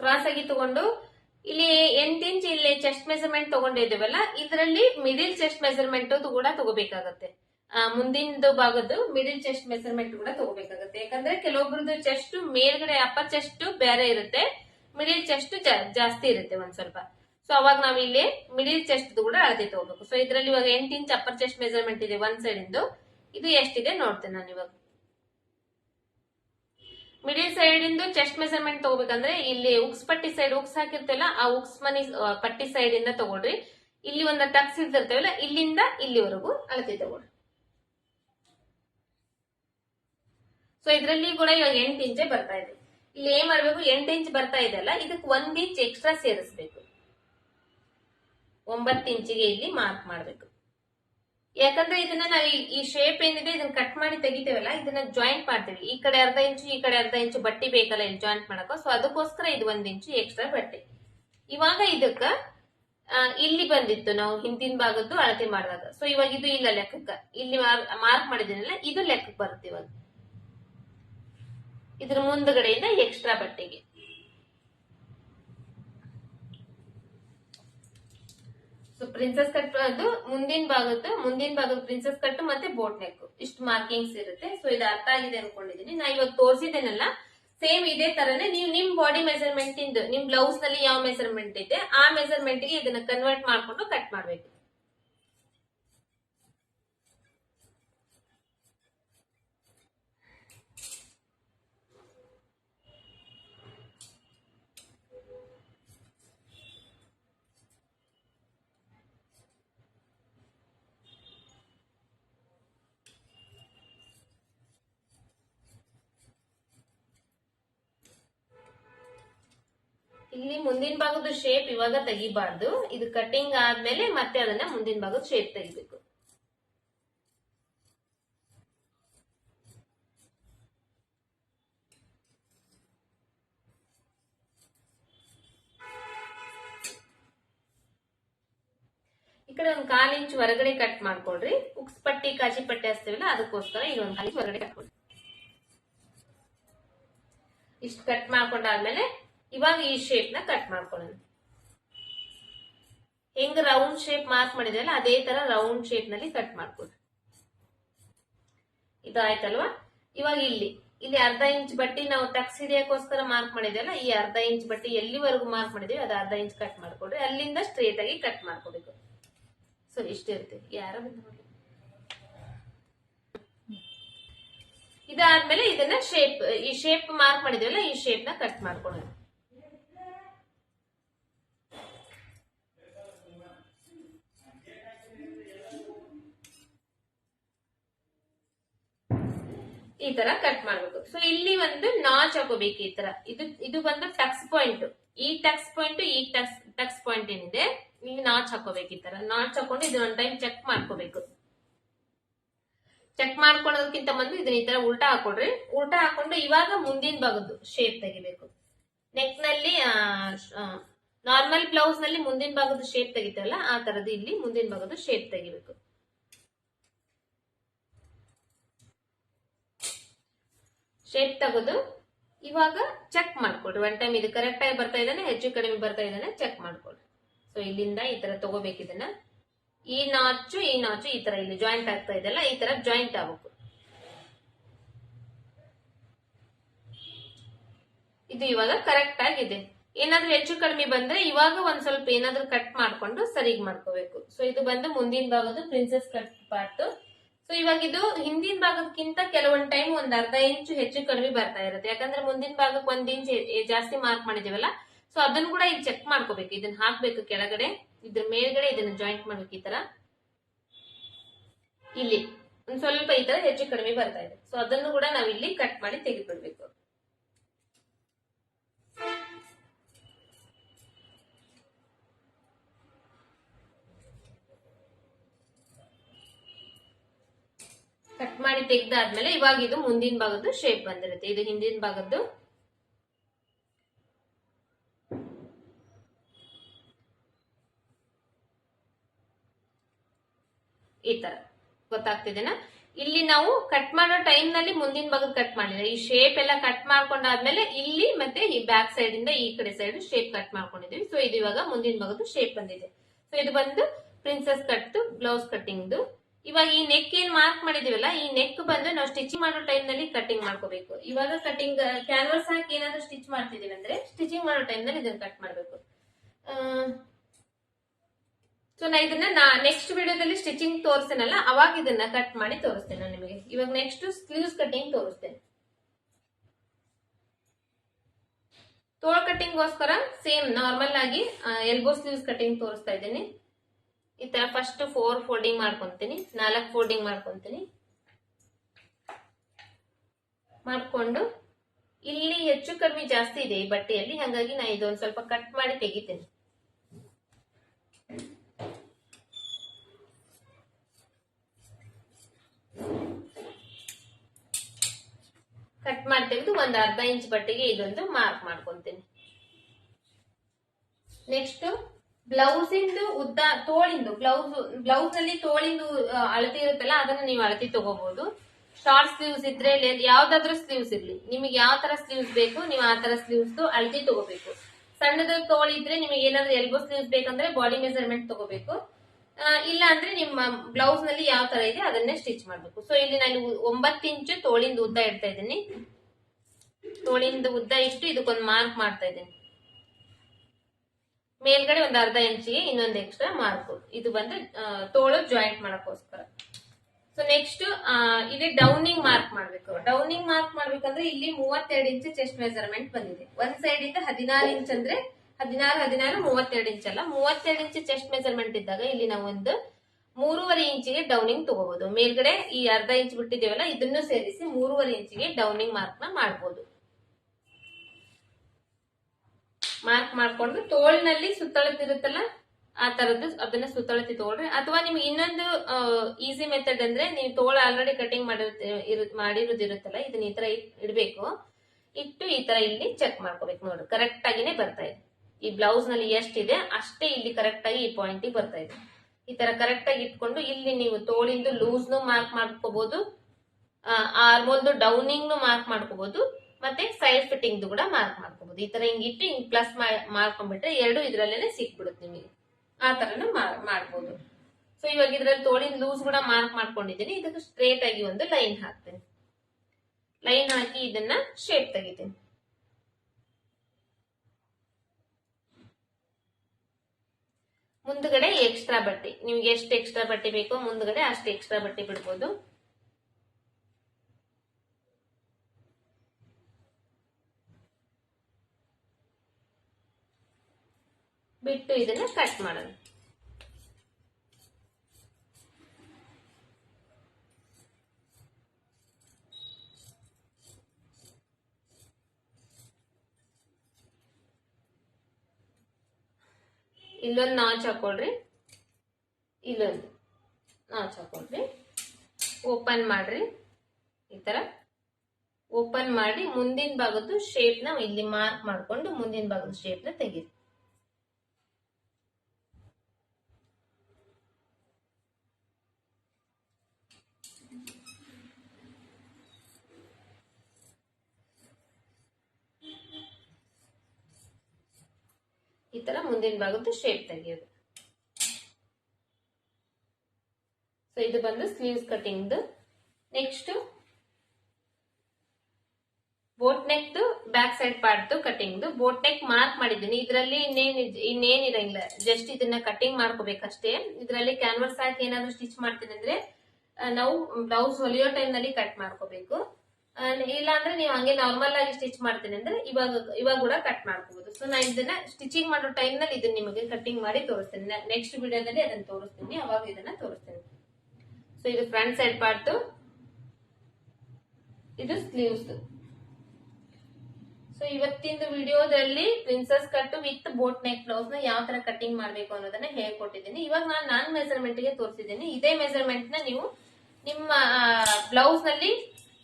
ಕ್ರಾಸ್ ಆಗಿ ತಗೊಂಡು, ಇಲ್ಲಿ ಎಂಟ್ ಇಂಚ್ ಇಲ್ಲಿ ಚೆಸ್ಟ್ ಮೆಜರ್ಮೆಂಟ್ ತಗೊಂಡಿದ್ದೀವಲ್ಲ ಇದರಲ್ಲಿ ಮಿಡಿಲ್ ಚೆಸ್ಟ್ ಮೆಜರ್ಮೆಂಟ್ ಕೂಡ ತಗೋಬೇಕಾಗತ್ತೆ. ಮುಂದಿನದು ಭಾಗದ್ದು ಮಿಡಿಲ್ ಚೆಸ್ಟ್ ಮೆಸರ್ಮೆಂಟ್ ಕೂಡ ತಗೋಬೇಕಾಗತ್ತೆ. ಯಾಕಂದ್ರೆ ಕೆಲವೊಬ್ಬರದ್ದು ಚೆಸ್ಟ್ ಮೇಲ್ಗಡೆ ಅಪ್ಪರ್ ಚೆಸ್ಟ್ ಬೇರೆ ಇರುತ್ತೆ ಮಿಡಿಲ್ ಚೆಸ್ಟ್ ಜಾಸ್ತಿ ಇರುತ್ತೆ ಒಂದ್ ಸ್ವಲ್ಪ. ಸೊ ಅವಾಗ ನಾವು ಇಲ್ಲಿ ಮಿಡಿಲ್ ಚೆಸ್ಟ್ ಕೂಡ ಅಳತೆ ತಗೋಬೇಕು. ಸೊ ಇದರಲ್ಲಿ ಇವಾಗ ಎಂಟು ಇಂಚ್ ಅಪ್ಪರ್ ಚೆಸ್ಟ್ ಮೆಜರ್ಮೆಂಟ್ ಇದೆ ಒಂದ್ ಸೈಡ್ ಇಂದು. ಇದು ಎಷ್ಟಿದೆ ನೋಡ್ತೇನೆ ನಾನು ಇವಾಗ. ಮಿಡಿಲ್ ಸೈಡ್ ಇಂದು ಚೆಸ್ಟ್ ಮೆಜರ್ಮೆಂಟ್ ತಗೋಬೇಕಂದ್ರೆ ಇಲ್ಲಿ ಉಕ್ಸ್ ಪಟ್ಟಿ ಸೈಡ್ ಉಕ್ಸ್ ಹಾಕಿರ್ತಲ್ಲ ಆ ಉಕ್ಸ್ ಮನಿ ಪಟ್ಟಿ ಸೈಡ್ ಇಂದ ತಗೊಳ್ರಿ. ಇಲ್ಲಿ ಒಂದು ಟಕ್ಸ್ ಇರ್ತಿರ್ತೇವಲ್ಲ ಇಲ್ಲಿಂದ ಇಲ್ಲಿವರೆಗೂ ಅಳತೆ ತಗೊಳ್ರಿ. ಸೊ ಇದರಲ್ಲಿ ಕೂಡ ಇವಾಗ ಎಂಟು ಇಂಚೆ ಬರ್ತಾ ಇದೆ. ಇಲ್ಲಿ ಏನ್ ಮಾಡ್ಬೇಕು? ಎಂಟು ಇಂಚ್ ಬರ್ತಾ ಇದೆ ಅಲ್ಲ, ಇದಕ್ಕೆ ಒಂದ್ ಇಂಚ್ ಎಕ್ಸ್ಟ್ರಾ ಸೇರಿಸ್ಬೇಕು. ಒಂಬತ್ತು ಇಂಚಿಗೆ ಇಲ್ಲಿ ಮಾರ್ಕ್ ಮಾಡಬೇಕು. ಯಾಕಂದ್ರೆ ಇದನ್ನ ನಾವು ಈ- ಶೇಪ್ ಏನಿದೆ ಇದನ್ನ ಕಟ್ ಮಾಡಿ ತೆಗಿತೇವಲ್ಲ, ಇದನ್ನ ಜಾಯಿಂಟ್ ಮಾಡ್ತೀವಿ. ಈ ಕಡೆ ಅರ್ಧ ಇಂಚು, ಈ ಕಡೆ ಅರ್ಧ ಇಂಚು ಬಟ್ಟೆ ಬೇಕಲ್ಲ ಇಲ್ಲಿ ಜಾಯಿಂಟ್ ಮಾಡಕ ಸೊ ಅದಕ್ಕೋಸ್ಕರ ಇದು ಒಂದ್ ಇಂಚು ಎಕ್ಸ್ಟ್ರಾ ಬಟ್ಟೆ. ಇವಾಗ ಇದಕ್ಕ ಇಲ್ಲಿ ಬಂದಿತ್ತು ನಾವು ಹಿಂದಿನ ಭಾಗದ್ದು ಅಳತೆ ಮಾಡಿದಾಗ. ಸೊ ಇವಾಗ ಇದು ಇಲ್ಲ ಲೆಕ್ಕಕ್ಕ. ಇಲ್ಲಿ ಮಾರ್ಕ್ ಮಾಡಿದಿನಲ್ಲ ಇದು ಲೆಕ್ಕಕ್ಕೆ ಬರುತ್ತೆ ಇವಾಗ. ಇದ್ರ ಮುಂದಗಡೆಯಿಂದ ಎಕ್ಸ್ಟ್ರಾ ಬಟ್ಟೆಗೆ. ಸೊ ಪ್ರಿನ್ಸಸ್ ಕಟ್ ಅದು ಮುಂದಿನ ಭಾಗದ್ದು, ಮುಂದಿನ ಭಾಗದ ಪ್ರಿನ್ಸಸ್ ಕಟ್ ಮತ್ತೆ ಬೋಟ್ ನೆಕ್ ಇಷ್ಟು ಮಾರ್ಕಿಂಗ್ಸ್ ಇರುತ್ತೆ. ಸೊ ಇದು ಅರ್ಥ ಆಗಿದೆ ಅನ್ಕೊಂಡಿದೀನಿ. ನಾ ಇವಾಗ ತೋರಿಸಿದ್ದೇನಲ್ಲ ಸೇಮ್ ಇದೇ ತರನೇ ನೀವು ನಿಮ್ ಬಾಡಿ ಮೆಜರ್ಮೆಂಟ್ ಇಂದು, ನಿಮ್ ಬ್ಲೌಸ್ನಲ್ಲಿ ಯಾವ ಮೆಜರ್ಮೆಂಟ್ ಇದೆ, ಆ ಮೆಸರ್ಮೆಂಟ್ಗೆ ಇದನ್ನ ಕನ್ವರ್ಟ್ ಮಾಡ್ಕೊಂಡು ಕಟ್ ಮಾಡ್ಬೇಕು. ಇಲ್ಲಿ ಮುಂದಿನ ಭಾಗದ ಶೇಪ್ ಇವಾಗ ತೆಗಿಬಾರ್ದು. ಇದು ಕಟಿಂಗ್ ಆದ್ಮೇಲೆ ಮತ್ತೆ ಅದನ್ನ ಮುಂದಿನ ಭಾಗದ ಶೇಪ್ ತೆಗಿಬೇಕು. ಈ ಕಡೆ ಒಂದ್ ಕಾಲ್ ಇಂಚ್ ಹೊರಗಡೆ ಕಟ್ ಮಾಡ್ಕೊಡ್ರಿ ಉಕ್ಸ್ ಪಟ್ಟಿ ಕಾಜಿ ಪಟ್ಟಿ ಹಚ್ತೀವಲ್ಲ, ಅದಕ್ಕೋಸ್ಕರ ಈಗ ಒಂದ್ ಕಾಲ್ ಇಂಚ್ ಹೊರಗಡೆ ಕಟ್ ಕೊಡ್ರಿ ಇಷ್ಟು ಕಟ್ ಮಾಡ್ಕೊಂಡಾದ್ಮೇಲೆ ಇವಾಗ ಈ ಶೇಪ್ನ ಕಟ್ ಮಾಡ್ಕೊಳ್ಳೋಣ. ಹೆಂಗ್ ರೌಂಡ್ ಶೇಪ್ ಮಾರ್ಕ್ ಮಾಡಿದ್ರಲ್ಲ, ಅದೇ ತರ ರೌಂಡ್ ಶೇಪ್ನಲ್ಲಿ ಕಟ್ ಇದು ಇದಾಯ್ತಲ್ವಾ? ಇವಾಗ ಇಲ್ಲಿ ಇಲ್ಲಿ ಅರ್ಧ ಇಂಚ್ ಬಟ್ಟಿ ನಾವು ಟಕ್ಸ್ ಹಿಡಿಯಕ್ಕೋಸ್ಕರ ಮಾರ್ಕ್ ಮಾಡಿದ್ವಲ್ಲ, ಈ ಅರ್ಧ ಇಂಚ್ ಬಟ್ಟಿ ಎಲ್ಲಿವರೆಗೂ ಮಾರ್ಕ್ ಮಾಡಿದೀವಿ, ಅದು ಅರ್ಧ ಇಂಚ್ ಕಟ್ ಮಾಡ್ಕೊಡ್ರಿ ಅಲ್ಲಿಂದ ಸ್ಟ್ರೇಟ್ ಆಗಿ ಕಟ್ ಮಾಡ್ಕೋಬೇಕು. ಸೊ ಇಷ್ಟಿರುತ್ತೆ ಯಾರ ಇದಾದ್ಮೇಲೆ ಇದನ್ನ ಶೇಪ್ ಈ ಶೇಪ್ ಮಾರ್ಕ್ ಮಾಡಿದೀವಲ್ಲ, ಈ ಶೇಪ್ನ ಕಟ್ ಮಾಡ್ಕೊಳ್ಳೋಣ. ಈ ತರ ಕಟ್ ಮಾಡ್ಬೇಕು. ಸೊ ಇಲ್ಲಿ ಒಂದು ನಾಚ್ ಹಾಕೋಬೇಕು ಈ ತರ. ಇದು ಇದು ಬಂದು ಟಕ್ಸ್ ಪಾಯಿಂಟ್ ಈ ಟಕ್ಸ್ ಪಾಯಿಂಟ್ ಈ ಟಕ್ಸ್ ಟಕ್ಸ್ ಪಾಯಿಂಟ್ ಏನಿದೆ, ನೀವು ನಾಚ್ ಹಾಕೋಬೇಕು ಈ ತರ. ನಾಚ್ ಹಾಕೊಂಡು ಇದನ್ನ ಒಂದ್ ಟೈಮ್ ಚೆಕ್ ಮಾಡ್ಕೋಬೇಕು. ಚೆಕ್ ಮಾಡ್ಕೊಳ್ಳೋದಕ್ಕಿಂತ ಬಂದು ಇದನ್ನ ಈ ತರ ಉಲ್ಟಾ ಹಾಕೊಡ್ರಿ ಉಲ್ಟಾ ಹಾಕೊಂಡು ಇವಾಗ ಮುಂದಿನ ಭಾಗದ್ದು ಶೇಪ್ ತೆಗಿಬೇಕು. ನೆಕ್ನಲ್ಲಿ ನಾರ್ಮಲ್ ಬ್ಲೌಸ್ನಲ್ಲಿ ಮುಂದಿನ ಭಾಗದ ಶೇಪ್ ತೆಗಿತಲ್ಲ ಆ ತರದ್ದು ಇಲ್ಲಿ ಮುಂದಿನ ಭಾಗದ ಶೇಪ್ ತೆಗಿಬೇಕು. ಶೇಪ್ ತೆಗೆದು ಇವಾಗ ಚೆಕ್ ಮಾಡ್ಕೊಡ್ರಿ ಒನ್ ಟೈಮ್ ಇದು ಕರೆಕ್ಟ್ ಆಗಿ ಬರ್ತಾ ಇದ್ದಾನೆ, ಹೆಚ್ಚು ಕಡಿಮೆ ಬರ್ತಾ ಇದ್ದಾನೆ ಚೆಕ್ ಮಾಡ್ಕೊಡ್ರಿ ಸೊ ಇಲ್ಲಿಂದ ಈ ತರ ಇದನ್ನ. ಈ ನಾಚು ಈ ನಾಚು ಈ ತರ ಇಲ್ಲಿ ಜಾಯಿಂಟ್ ಆಗ್ತಾ ಇದೆಲ್ಲ ಈ ತರ ಜಾಯಿಂಟ್ ಆಗ್ಬೇಕು. ಇದು ಇವಾಗ ಕರೆಕ್ಟ್ ಆಗಿದೆ. ಏನಾದ್ರೂ ಹೆಚ್ಚು ಕಡಿಮೆ ಬಂದ್ರೆ ಇವಾಗ ಒಂದ್ ಸ್ವಲ್ಪ ಏನಾದ್ರೂ ಕಟ್ ಮಾಡ್ಕೊಂಡು ಸರಿಗ್ ಮಾಡ್ಕೋಬೇಕು. ಸೊ ಇದು ಬಂದು ಮುಂದಿನ ಭಾಗದ ಪ್ರಿನ್ಸೆಸ್ ಕಟ್ ಪಾರ್ಟ್ ಸೊ ಇವಾಗ ಇದು ಹಿಂದಿನ ಭಾಗಕ್ಕಿಂತ ಕೆಲವೊಂದು ಟೈಮ್ ಒಂದ್ ಅರ್ಧ ಇಂಚು ಹೆಚ್ಚು ಕಡಿಮೆ ಬರ್ತಾ ಇರುತ್ತೆ. ಯಾಕಂದ್ರೆ ಮುಂದಿನ ಭಾಗಕ್ಕೆ ಒಂದ್ ಇಂಚ್ ಜಾಸ್ತಿ ಮಾರ್ಕ್ ಮಾಡಿದೀವಲ್ಲ ಸೊ ಅದನ್ನ ಕೂಡ ಈಗ ಚೆಕ್ ಮಾಡ್ಕೋಬೇಕು. ಇದನ್ನ ಹಾಕ್ಬೇಕು ಕೆಳಗಡೆ, ಇದ್ರ ಮೇಲ್ಗಡೆ ಇದನ್ನ ಜಾಯಿಂಟ್ ಮಾಡ್ಬೇಕು ಈ ತರ. ಇಲ್ಲಿ ಒಂದ್ ಸ್ವಲ್ಪ ಈ ತರ ಹೆಚ್ಚು ಕಡಿಮೆ ಬರ್ತಾ ಇದೆ. ಸೊ ಅದನ್ನು ಕೂಡ ನಾವಿಲ್ಲಿ ಕಟ್ ಮಾಡಿ ತೆಗಿಬಿಡ್ಬೇಕು ಕಟ್ ಮಾಡಿ ತೆಗ್ದಾದ್ಮೇಲೆ ಇವಾಗ ಇದು ಮುಂದಿನ ಭಾಗದ್ದು ಶೇಪ್ ಬಂದಿರುತ್ತೆ. ಇದು ಹಿಂದಿನ ಭಾಗದ್ದು. ಈ ತರ. ಗೊತ್ತಾಗ್ತಿದೆನ? ಇಲ್ಲಿ ನಾವು ಕಟ್ ಮಾಡೋ ಟೈಮ್ನಲ್ಲಿ ಮುಂದಿನ ಭಾಗದ ಕಟ್ ಮಾಡಿಲ್ಲ. ಈ ಶೇಪ್ ಎಲ್ಲ ಕಟ್ ಮಾಡ್ಕೊಂಡಾದ್ಮೇಲೆ ಇಲ್ಲಿ ಮತ್ತೆ ಈ ಬ್ಯಾಕ್ ಸೈಡ್ ಇಂದ ಈ ಕಡೆ ಸೈಡ್ ಶೇಪ್ ಕಟ್ ಮಾಡ್ಕೊಂಡಿದೀವಿ. ಸೊ ಇದು ಇವಾಗ ಮುಂದಿನ ಭಾಗದ ಶೇಪ್ ಬಂದಿದೆ. ಸೊ ಇದು ಬಂದು ಪ್ರಿನ್ಸೆಸ್ ಕಟ್ ಬ್ಲೌಸ್ ಕಟ್ಟಿಂಗ್ದು ಇವಾಗ ಈ ನೆಕ್ ಏನ್ ಮಾರ್ಕ್ ಮಾಡಿದಿವಲ್ಲ, ಈ ನೆಕ್ ಬಂದ್ರೆ ನಾವು ಸ್ಟಿಚಿಂಗ್ ಮಾಡೋ ಟೈಮ್ನಲ್ಲಿ ಕಟಿಂಗ್ ಮಾಡ್ಕೋಬೇಕು. ಇವಾಗ ಕಟಿಂಗ್ ಕ್ಯಾನ್ವಸ್ ಹಾಕಿ ಏನಾದ್ರು ಸ್ಟಿಚ್ ಮಾಡ್ತಿದೀವಿ ಅಂದ್ರೆ ಸ್ಟಿಚಿಂಗ್ ಮಾಡೋ ಟೈಮ್ನಲ್ಲಿ ಇದನ್ನ ಕಟ್ ಮಾಡ್ಬೇಕು. ಸೊ ನಾ ಇದನ್ನ ನಾ ನೆಕ್ಸ್ಟ್ ವಿಡಿಯೋದಲ್ಲಿ ಸ್ಟಿಚಿಂಗ್ ತೋರಿಸ್ತೇನಲ್ಲ ಅವಾಗ ಇದನ್ನ ಕಟ್ ಮಾಡಿ ತೋರಿಸ್ತೇನೆ ನಾನು ನಿಮಗೆ. ಇವಾಗ ನೆಕ್ಸ್ಟ್ ಸ್ಲೀವ್ಸ್ ಕಟಿಂಗ್ ತೋರಿಸ್ತೇನೆ. ತೋಳ್ ಕಟಿಂಗ್ ಗೋಸ್ಕರ ಸೇಮ್ ನಾರ್ಮಲ್ ಆಗಿ ಎಲ್ಬೋ ಸ್ಲೀವ್ಸ್ ಕಟಿಂಗ್ ತೋರಿಸ್ತಾ ಇದ್ದೀನಿ. ಈ ತರ ಫಸ್ಟ್ ಫೋರ್ ಫೋಲ್ಡಿಂಗ್ ಮಾಡ್ಕೊಂತೀನಿ, ನಾಲ್ಕು ಫೋಲ್ಡಿಂಗ್ ಮಾಡ್ಕೊಂತೀನಿ. ಮಾಡಿಕೊಂಡು, ಇಲ್ಲಿ ಹೆಚ್ಚು ಕಡಿಮೆ ಜಾಸ್ತಿ ಇದೆ ಈ ಬಟ್ಟೆಯಲ್ಲಿ, ಹಾಗಾಗಿ ನಾ ಇದೊಂದು ಸ್ವಲ್ಪ ಕಟ್ ಮಾಡಿ ತೆಗಿತೇನೆ. ಕಟ್ ಮಾಡಿ ತೆಗೆದು ಒಂದು ಅರ್ಧ ಇಂಚ್ ಬಟ್ಟೆಗೆ ಇದೊಂದು ಮಾರ್ಕ್ ಮಾಡ್ಕೊಂತೀನಿ. ನೆಕ್ಸ್ಟ್ ಬ್ಲೌಸ್ ಇಂದು ಉದ್ದ, ತೋಳಿಂದು ಬ್ಲೌಸ್ ಬ್ಲೌಸ್ನಲ್ಲಿ ತೋಳಿಂದು ಅಳತಿ ಇರುತ್ತಲ್ಲ, ಅದನ್ನ ನೀವು ಅಳತೆ ತಗೋಬಹುದು ಶಾರ್ಟ್ ಸ್ಲೀವ್ಸ್ ಇದ್ರೆ ಯಾವ್ದಾದ್ರು ಸ್ಲೀವ್ಸ್ ಇರ್ಲಿ. ನಿಮಗೆ ಯಾವ ತರ ಸ್ಲೀವ್ಸ್ ಬೇಕು, ನೀವು ಆ ತರ ಸ್ಲೀವ್ಸ್ ಅಳತೆ ತಗೋಬೇಕು. ಸಣ್ಣದ ತೋಳಿದ್ರೆ ನಿಮಗೆ ಏನಾದ್ರೂ ಎಲ್ಬೋ ಸ್ಲೀವ್ಸ್ ಬೇಕಂದ್ರೆ ಬಾಡಿ ಮೆಜರ್ಮೆಂಟ್ ತಗೋಬೇಕು. ಇಲ್ಲ ಅಂದ್ರೆ ನಿಮ್ಮ ಬ್ಲೌಸ್ನಲ್ಲಿ ಯಾವ ತರ ಇದೆ, ಅದನ್ನೇ ಸ್ಟಿಚ್ ಮಾಡಬೇಕು. ಸೊ ಇಲ್ಲಿ ನಾನು ಒಂಬತ್ತು ಇಂಚು ತೋಳಿಂದ ಉದ್ದ ಇಡ್ತಾ ಇದ್ದೀನಿ. ತೋಳಿಂದ ಉದ್ದ ಇಷ್ಟು ಇದಕ್ಕೊಂದು ಮಾರ್ಕ್ ಮಾಡ್ತಾ ಇದ್ದೀನಿ. ಮೇಲ್ಗಡೆ ಒಂದು ಅರ್ಧ ಇಂಚಿಗೆ ಇನ್ನೊಂದು ಎಕ್ಸ್ಟ್ರಾ ಮಾರ್ಕ್ ಇದು ಬಂದು ತೋಳು ಜಾಯಿಂಟ್ ಮಾಡಕ್ಕೋಸ್ಕರ. ಸೊ ನೆಕ್ಸ್ಟ್ ಇಲ್ಲಿ ಡೌನಿಂಗ್ ಮಾರ್ಕ್ ಮಾಡ್ಬೇಕು. ಡೌನಿಂಗ್ ಮಾರ್ಕ್ ಮಾಡ್ಬೇಕಂದ್ರೆ ಇಲ್ಲಿ ಮೂವತ್ತೆರಡು ಇಂಚ್ ಚೆಸ್ಟ್ ಮೆಜರ್ಮೆಂಟ್ ಬಂದಿದೆ. ಒಂದ್ ಸೈಡ್ ಇಂದ ಹದಿನಾರು ಇಂಚ್ ಅಂದ್ರೆ ಹದಿನಾರು ಹದಿನಾರು, ಮೂವತ್ತೆರಡು ಇಂಚ್ ಅಲ್ಲ. ಮೂವತ್ತೆರಡು ಇಂಚ್ ಚೆಸ್ಟ್ ಮೆಜರ್ಮೆಂಟ್ ಇದ್ದಾಗ ಇಲ್ಲಿ ನಾವು ಒಂದು ಮೂರುವರೆ ಇಂಚಿಗೆ ಡೌನಿಂಗ್ ತಗೋಬಹುದು ಮೇಲ್ಗಡೆ ಈ ಅರ್ಧ ಇಂಚ್ ಬಿಟ್ಟಿದ್ದೇವಲ್ಲ, ಇದನ್ನು ಸೇರಿಸಿ ಮೂರುವರೆ ಇಂಚಿಗೆ ಡೌನಿಂಗ್ ಮಾರ್ಕ್ನ ಮಾಡ್ಬೋದು. ಮಾರ್ಕ್ ಮಾಡ್ಕೊಂಡು ತೋಳಿನಲ್ಲಿ ಸುತ್ತಳತಿರುತ್ತಲ್ಲ ಆ ತರದ್ದು ಅದನ್ನ ಸುತ್ತಳತಿ ತೋಳ್ರಿ. ಅಥವಾ ನಿಮ್ಗೆ ಇನ್ನೊಂದು ಈಸಿ ಮೆಥಡ್ ಅಂದ್ರೆ ನೀವು ತೋಳ ಆಲ್ರೆಡಿ ಕಟಿಂಗ್ ಮಾಡಿರೋದು ಮಾಡಿರೋದಿರುತ್ತಲ್ಲ ಇದನ್ನ ಈ ತರ ಇಡ್ಬೇಕು. ಇಟ್ಟು ಈ ತರ ಇಲ್ಲಿ ಚೆಕ್ ಮಾಡ್ಕೋಬೇಕು ನೋಡ್ರಿ ಕರೆಕ್ಟ್ ಆಗಿನೇ ಬರ್ತಾ ಇದೆ. ಈ ಬ್ಲೌಸ್ನಲ್ಲಿ ಎಷ್ಟಿದೆ, ಅಷ್ಟೇ ಇಲ್ಲಿ ಕರೆಕ್ಟ್ ಆಗಿ ಈ ಪಾಯಿಂಟ್ ಬರ್ತಾ ಇದೆ. ಈ ತರ ಕರೆಕ್ಟ್ ಆಗಿ ಇಟ್ಕೊಂಡು ಇಲ್ಲಿ ನೀವು ತೋಳಿಂದು ಲೂಸ್ ನು ಮಾರ್ಕ್ ಮಾಡ್ಕೋಬಹುದು ಆರ್ಮೋಲ್ದು ಡೌನಿಂಗ್ ನು ಮಾರ್ಕ್ ಮಾಡ್ಕೋಬಹುದು ಮತ್ತೆ ಸೈಡ್ ಫಿಟ್ಟಿಂಗ್ ಕೂಡ ಮಾರ್ಕ್ ಮಾಡ್ಕೋಬಹುದು ಈ ತರ ಹಿಂಗ್ ಇಟ್ಟು ಹಿಂಗ್ ಪ್ಲಸ್ ಮಾಡ್ಕೊಂಡ್ಬಿಟ್ರೆ ಎರಡು ಇದ್ರಲ್ಲೇನೆ ಸಿಕ್ಬಿಡುತ್ತೆ ನಿಮಗೆ. ಆ ತರನು ಮಾಡ್ಬೋದು. ಸೊ ಇವಾಗ ಇದ್ರಲ್ಲಿ ತೋಳಿನ ಲೂಸ್ ಕೂಡ ಮಾರ್ಕ್ ಮಾಡ್ಕೊಂಡಿದ್ದೀನಿ. ಇದಕ್ಕೆ ಸ್ಟ್ರೇಟ್ ಆಗಿ ಒಂದು ಲೈನ್ ಹಾಕ್ತೇನೆ. ಲೈನ್ ಹಾಕಿ ಇದನ್ನ ಶೇಪ್ ತೆಗಿತೇನೆ. ಮುಂದ್ಗಡೆ ಎಕ್ಸ್ಟ್ರಾ ಬಟ್ಟೆ. ನಿಮ್ಗೆ ಎಷ್ಟು ಎಕ್ಸ್ಟ್ರಾ ಬಟ್ಟೆ ಬೇಕೋ ಮುಂದ್ಗಡೆ ಅಷ್ಟು ಎಕ್ಸ್ಟ್ರಾ ಬಟ್ಟೆ ಬಿಡ್ಬೋದು. ಬಿಟ್ಟು ಇದನ್ನ ಕಟ್ ಮಾಡೋಣ. ಇಲ್ಲೊಂದು ನಾಚ್ ಹಾಕೊಳ್ರಿ. ಇಲ್ಲೊಂದು ನಾಚ್ ಹಾಕೊಳ್ರಿ. ಓಪನ್ ಮಾಡ್ರಿ. ಈ ತರ ಓಪನ್ ಮಾಡಿ ಮುಂದಿನ ಭಾಗದ್ದು ಶೇಪ್ನ ಇಲ್ಲಿ ಮಾರ್ಕ್ ಮಾಡ್ಕೊಂಡು ಮುಂದಿನ ಭಾಗದ ಶೇಪ್ನ ತೆಗೀರಿ ಈ ತರ ಮುಂದಿನ ಭಾಗದ ಶೇಪ್ ತೆಗೆಯೋದು. ಸೊ ಇದು ಬಂದು sleeves cutting next boat neck back side part cutting boat neck mark ಮಾಡಿದ್ದೀನಿ. ಇದರಲ್ಲಿ ಇನ್ನೇನ್ ಇನ್ನೇನ್ ಇರಂಗಿಲ್ಲ ಜಸ್ಟ್ ಇದನ್ನ ಕಟಿಂಗ್ ಮಾಡ್ಕೋಬೇಕಷ್ಟೇ. ಇದರಲ್ಲಿ ಕ್ಯಾನ್ವಸ್ ಹಾಕಿ ಏನಾದ್ರು ಸ್ಟಿಚ್ ಮಾಡ್ತೀನಿ ಅಂದ್ರೆ ನಾವು ಬ್ಲೌಸ್ ಹೊಲಿಯೋ ಟೈಮ್ನಲ್ಲಿ ಕಟ್ ಮಾಡ್ಕೋಬೇಕು. ಇಲ್ಲ ಅಂದ್ರೆ ನೀವು ಹಂಗೆ ನಾರ್ಮಲ್ ಆಗಿ ಸ್ಟಿಚ್ ಮಾಡ್ತೀನಿ ಅಂದ್ರೆ ಇವಾಗ ಇವಾಗ ಕೂಡ ಕಟ್ ಮಾಡ್ಕೋಬಹುದು ಸೊ ನಾನು ಇದನ್ನ ಸ್ಟಿಚಿಂಗ್ ಮಾಡೋ ಟೈಮ್ನಲ್ಲಿ ಇದನ್ನ ನಿಮಗೆ ಕಟಿಂಗ್ ಮಾಡಿ ತೋರಿಸ್ತೀನಿ. ನೆಕ್ಸ್ಟ್ ವಿಡಿಯೋದಲ್ಲಿ ಅದನ್ನ ತೋರಿಸ್ತೀನಿ. ಅವಾಗ ಇದನ್ನ ತೋರಿಸ್ತೀನಿ. ಸೊ ಇದು ಫ್ರಂಟ್ ಸೈಡ್ ಪಾರ್ಟ್ ಇದು ಸ್ಲೀವ್ಸ್ ಸೊ ಇವತ್ತಿನ ವಿಡಿಯೋದಲ್ಲಿ princess cut with boat neck ಬ್ಲೌಸ್ನ ಯಾವ ತರ ಕಟಿಂಗ್ ಮಾಡ್ಬೇಕು ಅನ್ನೋದನ್ನ ಹೇಳ್ಕೊಟ್ಟಿದ್ದೀನಿ. ಇವಾಗ ನಾನು, ನಾನ್ ಮೆಸರ್ಮೆಂಟ್ಗೆ ತೋರಿಸಿದ್ದೀನಿ. ಇದೇ ಮೆಸರ್ಮೆಂಟ್ನ ನೀವು ನಿಮ್ಮ ಬ್ಲೌಸ್ನಲ್ಲಿ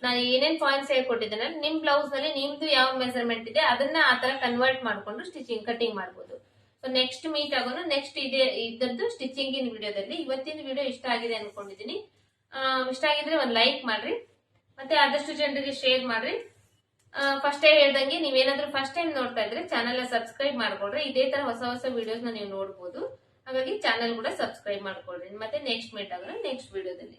ನಾನು ಏನೇನ್ ಪಾಯಿಂಟ್ಸ್ ಹೇಳ್ಕೊಟ್ಟಿದ್ದೇನೆ, ನಿಮ್ ಬ್ಲೌಸ್ನಲ್ಲಿ ನಿಮ್ದು ಯಾವ ಮೆಸರ್ಮೆಂಟ್ ಇದೆ, ಅದನ್ನ ಆ ತರ ಕನ್ವರ್ಟ್ ಮಾಡ್ಕೊಂಡು ಸ್ಟಿಚಿಂಗ್ ಕಟಿಂಗ್ ಮಾಡ್ಬೋದು. ಸೊ ನೆಕ್ಸ್ಟ್ ಮೀಟ್ ಆಗೋಣ ನೆಕ್ಸ್ಟ್ ಇದೆ ಇದ್ದದ್ದು ಸ್ಟಿಚಿಂಗ್ ಇನ್ ವಿಡಿಯೋದಲ್ಲಿ. ಇವತ್ತಿನ ವಿಡಿಯೋ ಇಷ್ಟ ಆಗಿದೆ ಅನ್ಕೊಂಡಿದ್ದೀನಿ. ಇಷ್ಟ ಆಗಿದ್ರೆ ಒಂದ್ ಲೈಕ್ ಮಾಡ್ರಿ, ಮತ್ತೆ ಆದಷ್ಟು ಜನರಿಗೆ ಶೇರ್ ಮಾಡ್ರಿ. ಫಸ್ಟ್ ಹೇಳ್ದಂಗೆ ನೀವೇನಾದ್ರೂ ಫಸ್ಟ್ ಟೈಮ್ ನೋಡ್ತಾ ಇದ್ರೆ ಚಾನೆಲ್ ಸಬ್ಸ್ಕ್ರೈಬ್ ಮಾಡ್ಕೊಡ್ರಿ ಇದೇ ತರ ಹೊಸ ಹೊಸ ವಿಡಿಯೋಸ್ ನೀವು ನೋಡ್ಬೋದು. ಹಾಗಾಗಿ ಚಾನೆಲ್ ಕೂಡ ಸಬ್ಸ್ಕ್ರೈಬ್ ಮಾಡ್ಕೊಳ್ರಿ. ಮತ್ತೆ ನೆಕ್ಸ್ಟ್ ಮೀಟ್ ಆಗೋಣ ನೆಕ್ಸ್ಟ್ ವಿಡಿಯೋದಲ್ಲಿ